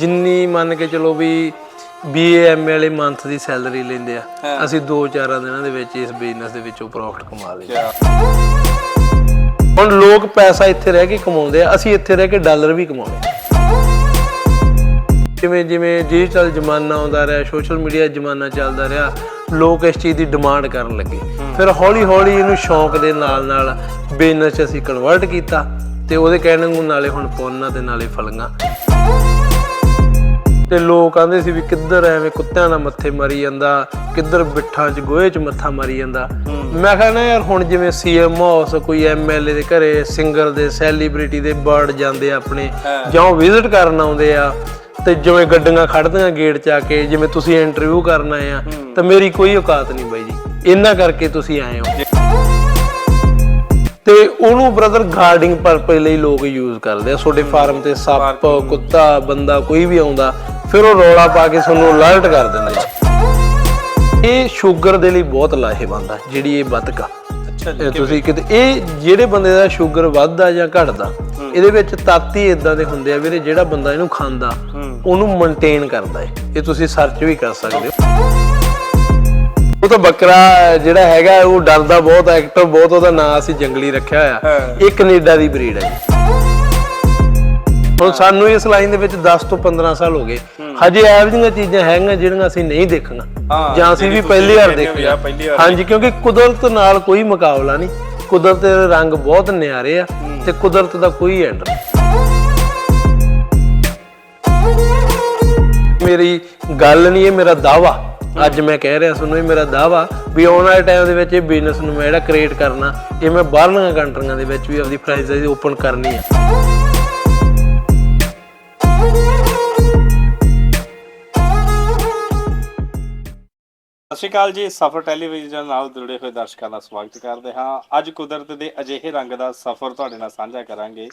ਜਿੰਨੀ ਮੰਨ ਕੇ ਚਲੋ ਵੀ ਬੀਏਐਮ ਵਾਲੇ ਮੰਥ ਦੀ ਸੈਲਰੀ ਲੈਂਦੇ ਆ ਅਸੀਂ 2-4 ਦਿਨਾਂ ਦੇ ਵਿੱਚ ਇਸ ਬਿਜ਼ਨਸ ਦੇ ਵਿੱਚੋਂ ਪ੍ਰੋਫਿਟ ਕਮਾ ਲਈਏ। ਹੁਣ ਲੋਕ ਪੈਸਾ ਇੱਥੇ ਰਹਿ ਕੇ ਕਮਾਉਂਦੇ ਆ ਅਸੀਂ ਇੱਥੇ ਰਹਿ ਕੇ ਡਾਲਰ ਵੀ ਕਮਾਉਂਦੇ ਜਿਵੇਂ ਜਿਵੇਂ ਡਿਜੀਟਲ ਜ਼ਮਾਨਾ ਆਉਂਦਾ ਰਿਹਾ ਸੋਸ਼ਲ ਮੀਡੀਆ ਜ਼ਮਾਨਾ ਚੱਲਦਾ ਰਿਹਾ ਲੋਕ ਇਸ ਚੀਜ਼ ਦੀ ਡਿਮਾਂਡ ਕਰਨ ਲੱਗੇ। ਫਿਰ ਹੌਲੀ ਹੌਲੀ ਇਹਨੂੰ ਸ਼ੌਂਕ ਦੇ ਨਾਲ ਨਾਲ ਬਿਜ਼ਨਸ 'ਚ ਅਸੀਂ ਕਨਵਰਟ ਕੀਤਾ ਤੇ ਉਹਦੇ ਕਹਿਣ ਨੂੰ ਨਾਲੇ ਹੁਣ ਪੁੰਨ ਤੇ ਨਾਲੇ ਫਲੀਆਂ। ਤੇ ਲੋਕ ਆਂਦੇ ਸੀ ਵੀ ਕਿੱਧਰ ਐਵੇਂ ਕੁੱਤਿਆਂ ਨਾਲ ਮੱਥੇ ਮਾਰੀ ਜਾਂਦਾ ਕਿੱਧਰ ਬਿੱਠਾਂ 'ਚ ਗੋਹੇ 'ਚ ਮੱਥਾ ਮਾਰੀ ਜਾਂਦਾ। ਮੈਂ ਕਹਿੰਦਾ ਯਾਰ ਹੁਣ ਜਿਵੇਂ ਸੀਐਮ ਹਾਊਸ ਕੋਈ ਐਮਐਲਏ ਦੇ ਘਰੇ ਸਿੰਗਰ ਦੇ ਸੈਲੀਬ੍ਰਿਟੀ ਦੇ ਬਰਡ ਜਾਂਦੇ ਆ ਆਪਣੇ ਜਾਂ ਵਿਜ਼ਿਟ ਕਰਨ ਆਉਂਦੇ ਆ ਤੇ ਜਿਵੇਂ ਗੱਡੀਆਂ ਖੜਦੀਆਂ ਗੇਟ 'ਚ ਆ ਕੇ ਜਿਵੇਂ ਤੁਸੀਂ ਇੰਟਰਵਿਊ ਕਰਨ ਆਏ ਆ ਤਾਂ ਮੇਰੀ ਕੋਈ ਔਕਾਤ ਨਹੀਂ ਬਾਈ ਜੀ। ਇਹਨਾਂ ਕਰਕੇ ਤੁਸੀਂ ਆਏ ਹੋ। ਤੇ ਉਹਨੂੰ ਬ੍ਰਦਰ ਗਾਰਡਿੰਗ ਪਰਪਸ ਲਈ ਲੋਕ ਯੂਜ਼ ਕਰਦੇ ਆ। ਤੁਹਾਡੇ ਫਾਰਮ ਤੇ ਸੱਪ ਕੁੱਤਾ ਬੰਦਾ ਕੋਈ ਵੀ ਆਉਂਦਾ ਫਿਰ ਉਹ ਰੌਲਾ ਪਾ ਕੇ ਤੁਹਾਨੂੰ ਅਲਰਟ ਕਰ ਦਿੰਦੇ ਆ। ਇਹ ਸ਼ੂਗਰ ਦੇ ਲਈ ਬਹੁਤ ਲਾਹੇਵੰਦ ਆ ਜਿਹੜੀ ਇਹ ਬਤਕ ਅੱਛਾ ਤੁਸੀਂ ਕਿਤੇ ਇਹ ਜਿਹੜੇ ਬੰਦੇ ਦਾ ਸ਼ੂਗਰ ਵੱਧਦਾ ਜਾਂ ਘਟਦਾ ਇਹਦੇ ਵਿੱਚ ਤੱਤ ਹੀ ਇਦਾਂ ਦੇ ਹੁੰਦੇ ਆ ਵੀਰੇ ਜਿਹੜਾ ਬੰਦਾ ਇਹਨੂੰ ਖਾਂਦਾ ਉਹਨੂੰ ਮੇਨਟੇਨ ਕਰਦਾ ਹੈ ਇਹ ਤੁਸੀਂ ਸਰਚ ਵੀ ਕਰ ਸਕਦੇ ਹੋ। ਉਹ ਤਾਂ ਬੱਕਰਾ ਜਿਹੜਾ ਹੈਗਾ ਉਹ ਡਰਦਾ ਬਹੁਤ ਐਕਟਿਵ ਬਹੁਤ ਉਹਦਾ ਨਾਂ ਅਸੀਂ ਜੰਗਲੀ ਰੱਖਿਆ ਹੋਇਆ। ਇਹ ਕੈਨੇਡਾ ਦੀ ਬਰੀਡ ਹੈ ਜੀ। ਹੁਣ ਸਾਨੂੰ ਇਸ ਲਾਈਨ ਦੇ ਵਿੱਚ 10 ਤੋਂ 15 ਸਾਲ ਹੋ ਗਏ। ਹਜੇ ਇਹੋ ਜਿਹੀਆਂ ਚੀਜ਼ਾਂ ਹੈਗੀਆਂ ਜਿਹੜੀਆਂ ਅਸੀਂ ਨਹੀਂ ਦੇਖਣਾ। ਜਾਂ ਅਸੀਂ ਵੀ ਪਹਿਲੀ ਵਾਰ ਦੇਖਿਆ। ਹਾਂਜੀ ਕਿਉਂਕਿ ਕੁਦਰਤ ਨਾਲ ਕੋਈ ਮੁਕਾਬਲਾ ਨਹੀਂ। ਕੁਦਰਤ ਦੇ ਰੰਗ ਬਹੁਤ ਨਿਆਰੇ ਆ ਤੇ ਕੁਦਰਤ ਦਾ ਕੋਈ ਐਂਡ ਮੇਰੀ ਗੱਲ ਨਹੀਂ ਇਹ ਮੇਰਾ ਦਾਵਾ ਅੱਜ ਮੈਂ ਕਹਿ ਰਿਹਾ ਤੁਹਾਨੂੰ ਇਹ ਮੇਰਾ ਦਾਵਾ ਵੀ ਆਉਣ ਵਾਲੇ ਟਾਈਮ ਦੇ ਵਿੱਚ ਇਹ ਬਿਜ਼ਨਸ ਨੂੰ ਮੈਂ ਜਿਹੜਾ ਕ੍ਰੀਏਟ ਕਰਨਾ ਇਹ ਮੈਂ ਬਾਹਰਲੀਆਂ ਕੰਟਰੀਆਂ ਦੇ ਵਿੱਚ ਵੀ ਆਪਣੀ ਫਰੈਂਚਾਈਜ਼ੀ ਓਪਨ ਕਰਨੀ ਆ। ਸਤਿ ਸ਼੍ਰੀ ਅਕਾਲ ਜੀ, ਸਫਰ ਟੈਲੀਵਿਜ਼ਨ ਨਾਲ ਜੁੜੇ ਹੋਏ ਦਰਸ਼ਕਾਂ ਦਾ ਸਵਾਗਤ ਕਰਦੇ ਹਾਂ। ਅੱਜ ਕੁਦਰਤ ਦੇ ਅਜਿਹੇ ਰੰਗ ਦਾ ਸਫਰ ਤੁਹਾਡੇ ਨਾਲ ਸਾਂਝਾ ਕਰਾਂਗੇ।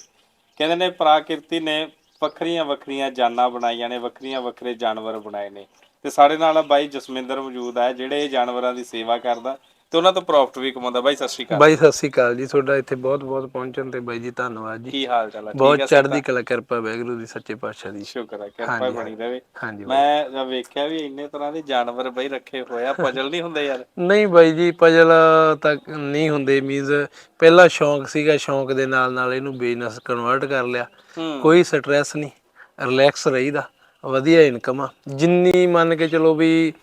ਕਹਿੰਦੇ ਨੇ, ਪ੍ਰਾਕਿਰਤੀ ਨੇ ਵੱਖਰੀਆਂ ਵੱਖਰੀਆਂ ਜਾਨਾਂ ਬਣਾਈਆਂ ਨੇ ਵੱਖਰੀਆਂ ਵੱਖਰੇ ਜਾਨਵਰ ਬਣਾਏ ਨੇ। ਤੇ ਸਾਡੇ ਨਾਲ ਬਾਈ ਜਸਮਿੰਦਰ ਮੌਜੂਦ ਹੈ ਜਿਹੜੇ ਇਹ ਜਾਨਵਰਾਂ ਦੀ ਸੇਵਾ ਕਰਦਾ ਤੇ ਉਹਨਾਂ ਤੋਂ ਪ੍ਰੋਫਿਟ ਵੀ ਕਮਾਉਂਦਾ। ਬਾਈ ਸਤਿ ਸ਼੍ਰੀ ਅਕਾਲ। ਬਾਈ ਸਤਿ ਸ੍ਰੀ ਅਕਾਲ ਜੀ। ਤੁਹਾਡਾ ਇੱਥੇ ਬਹੁਤ ਬਹੁਤ ਪਹੁੰਚਣ ਤੇ ਬਾਈ ਜੀ ਧੰਨਵਾਦ ਜੀ। ਕੀ ਹਾਲ ਚਾਲ ਹੈ ਬਹੁਤ ਚੜ੍ਹਦੀ ਕਲਾ ਕਿਰਪਾ ਵਾਹਿਗੁਰੂ ਦੀ ਸੱਚੇ ਪਾਤਸ਼ਾਹ ਦੀ। ਸ਼ੁਕਰ ਹੈ ਕਿਰਪਾ ਬਣੀ ਹਾਂਜੀ। ਮੈਂ ਜਦ ਵੇਖਿਆ ਵੀ ਇੰਨੇ ਤਰ੍ਹਾਂ ਦੇ ਜਾਨਵਰ ਬਈ ਰੱਖੇ ਹੋਏ ਆ ਪਜਲ ਨਹੀਂ ਹੁੰਦੇ ਯਾਰ। ਨਹੀਂ ਬਾਈ ਜੀ ਪਜਲ ਤੱਕ ਨਹੀਂ ਹੁੰਦੇ। ਮੀਨਸ ਪਹਿਲਾ ਸ਼ੌਂਕ ਸੀਗਾ ਸ਼ੌਂਕ ਦੇ ਨਾਲ ਨਾਲ ਇਹਨੂੰ ਬਿਜ਼ਨਸ ਕਨਵਰਟ ਕਰ ਲਿਆ। ਕੋਈ ਸਟ੍ਰੈਸ ਨਹੀਂ ਰਿਲੈਕਸ ਰਹੀਦਾ। ਵਧੀਆ ਇਨਕਮ ਆ। ਜਿੰਨੀ ਮੰਨ ਕੇ ਚਲੋ ਵੀ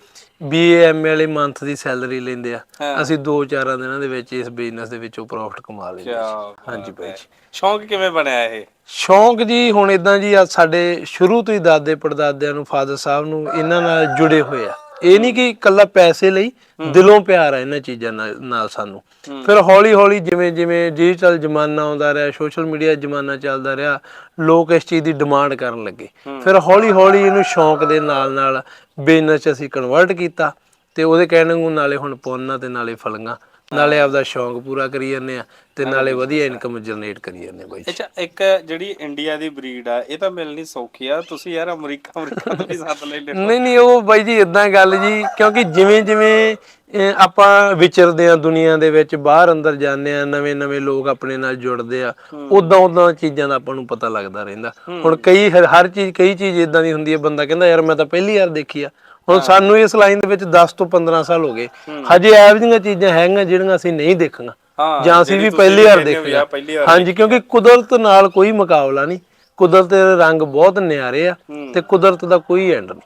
ਬੀਏਐਮ ਵਾਲੇ ਮੰਥ ਦੀ ਸੈਲਰੀ ਲੈਂਦੇ ਆ ਅਸੀਂ 2-4 ਦਿਨਾਂ ਦੇ ਵਿੱਚ ਇਸ ਬਿਜ਼ਨਸ ਦੇ ਵਿੱਚੋਂ ਪ੍ਰੋਫਿਟ ਕਮਾ ਲਈਏ ਹਾਂਜੀ ਬਾਈ ਜੀ। ਸ਼ੌਂਕ ਕਿਵੇਂ ਬਣਿਆ ਇਹ? ਸ਼ੌਂਕ ਜੀ ਹੁਣ ਇਦਾਂ ਜੀ ਸਾਡੇ ਸ਼ੁਰੂ ਤੋਂ ਹੀ ਦਾਦੇ ਪੜਦਾਦਿਆਂ ਨੂੰ ਫਾਦਰ ਸਾਹਿਬ ਨੂੰ ਇਹਨਾਂ ਨਾਲ ਜੁੜੇ ਹੋਏ ਆ। ਇਹ ਨਹੀਂ ਕਿ ਇਕੱਲਾ ਪੈਸੇ ਲਈ ਦਿਲੋਂ ਪਿਆਰ ਆ ਇਹਨਾਂ ਚੀਜ਼ਾਂ ਨਾਲ ਨਾਲ ਸਾਨੂੰ। ਫਿਰ ਹੌਲੀ ਹੌਲੀ ਜਿਵੇਂ ਜਿਵੇਂ ਡਿਜੀਟਲ ਜ਼ਮਾਨਾ ਆਉਂਦਾ ਰਿਹਾ ਸੋਸ਼ਲ ਮੀਡੀਆ ਜ਼ਮਾਨਾ ਚੱਲਦਾ ਰਿਹਾ ਲੋਕ ਇਸ ਚੀਜ਼ ਦੀ ਡਿਮਾਂਡ ਕਰਨ ਲੱਗੇ। ਫਿਰ ਹੌਲੀ ਹੌਲੀ ਇਹਨੂੰ ਸ਼ੌਂਕ ਦੇ ਨਾਲ ਨਾਲ ਬਿਜ਼ਨਸ 'ਚ ਅਸੀਂ ਕਨਵਰਟ ਕੀਤਾ ਤੇ ਉਹਦੇ ਕਹਿਣ ਨੂੰ ਨਾਲੇ ਹੁਣ ਪੁੰਨ ਤੇ ਨਾਲੇ ਫਲੀਆਂ। ਨਾਲੇ ਆਪਦਾ ਸ਼ੌਂਕ ਪੂਰਾ ਕਰੀ ਜਾਂਦੇ ਆ ਤੇ ਨਾਲੇ ਵਧੀਆ ਇਨਕਮ ਜਨਰੇਟ ਕਰੀ ਜਾਂਦੇ ਬਾਈ। ਅੱਛਾ ਇੱਕ ਜਿਹੜੀ ਇੰਡੀਆ ਦੀ ਬਰੀਡ ਆ ਇਹ ਤਾਂ ਮਿਲਣੀ ਸੌਖੀ ਆ। ਤੁਸੀਂ ਯਾਰ ਅਮਰੀਕਾ ਅਮਰੀਕਾ ਤੋਂ ਵੀ ਸੱਦ ਲੈਂਦੇ। ਨਹੀਂ ਨਹੀਂ ਉਹ ਬਾਈ ਜੀ ਇਦਾਂ ਗੱਲ ਜੀ ਕਿਉਂਕਿ ਜਿਵੇਂ ਜਿਵੇਂ ਆਪਾਂ ਵਿਚਰਦੇ ਆ ਦੁਨੀਆ ਦੇ ਵਿੱਚ ਬਾਹਰ ਅੰਦਰ ਜਾਂਦੇ ਆ ਨਵੇਂ ਨਵੇਂ ਲੋਕ ਆਪਣੇ ਨਾਲ ਜੁੜਦੇ ਆ ਉਦਾਂ ਉਦਾਂ ਚੀਜ਼ਾਂ ਦਾ ਆਪਾਂ ਨੂੰ ਪਤਾ ਲੱਗਦਾ ਰਹਿੰਦਾ। ਹੁਣ ਕਈ ਹਰ ਹਰ ਚੀਜ਼ ਕਈ ਚੀਜ਼ ਇਦਾਂ ਦੀ ਹੁੰਦੀ ਹੈ ਬੰਦਾ ਕਹਿੰਦਾ ਯਾਰ ਮੈਂ ਤਾਂ ਪਹਿਲੀ ਵਾਰ ਦੇਖੀ ਆ। ਹੁਣ ਸਾਨੂੰ ਇਸ ਲਾਈਨ ਦੇ ਵਿੱਚ 10 ਤੋਂ 15 ਸਾਲ ਹੋ ਗਏ। ਹਜੇ ਇਹੋ ਜਿਹੀਆਂ ਚੀਜ਼ਾਂ ਹੈਗੀਆਂ ਜਿਹੜੀਆਂ ਅਸੀਂ ਨਹੀਂ ਦੇਖਣਾ। ਹਾਂ ਜਾਂ ਅਸੀਂ ਵੀ ਪਹਿਲੀ ਵਾਰ ਦੇਖਿਆ ਹਾਂਜੀ ਕਿਉਂਕਿ ਕੁਦਰਤ ਨਾਲ ਕੋਈ ਮੁਕਾਬਲਾ ਨਹੀਂ। ਕੁਦਰਤ ਦੇ ਰੰਗ ਬਹੁਤ ਨਿਆਰੇ ਆ ਤੇ ਕੁਦਰਤ ਦਾ ਕੋਈ ਐਂਡ ਨਹੀਂ।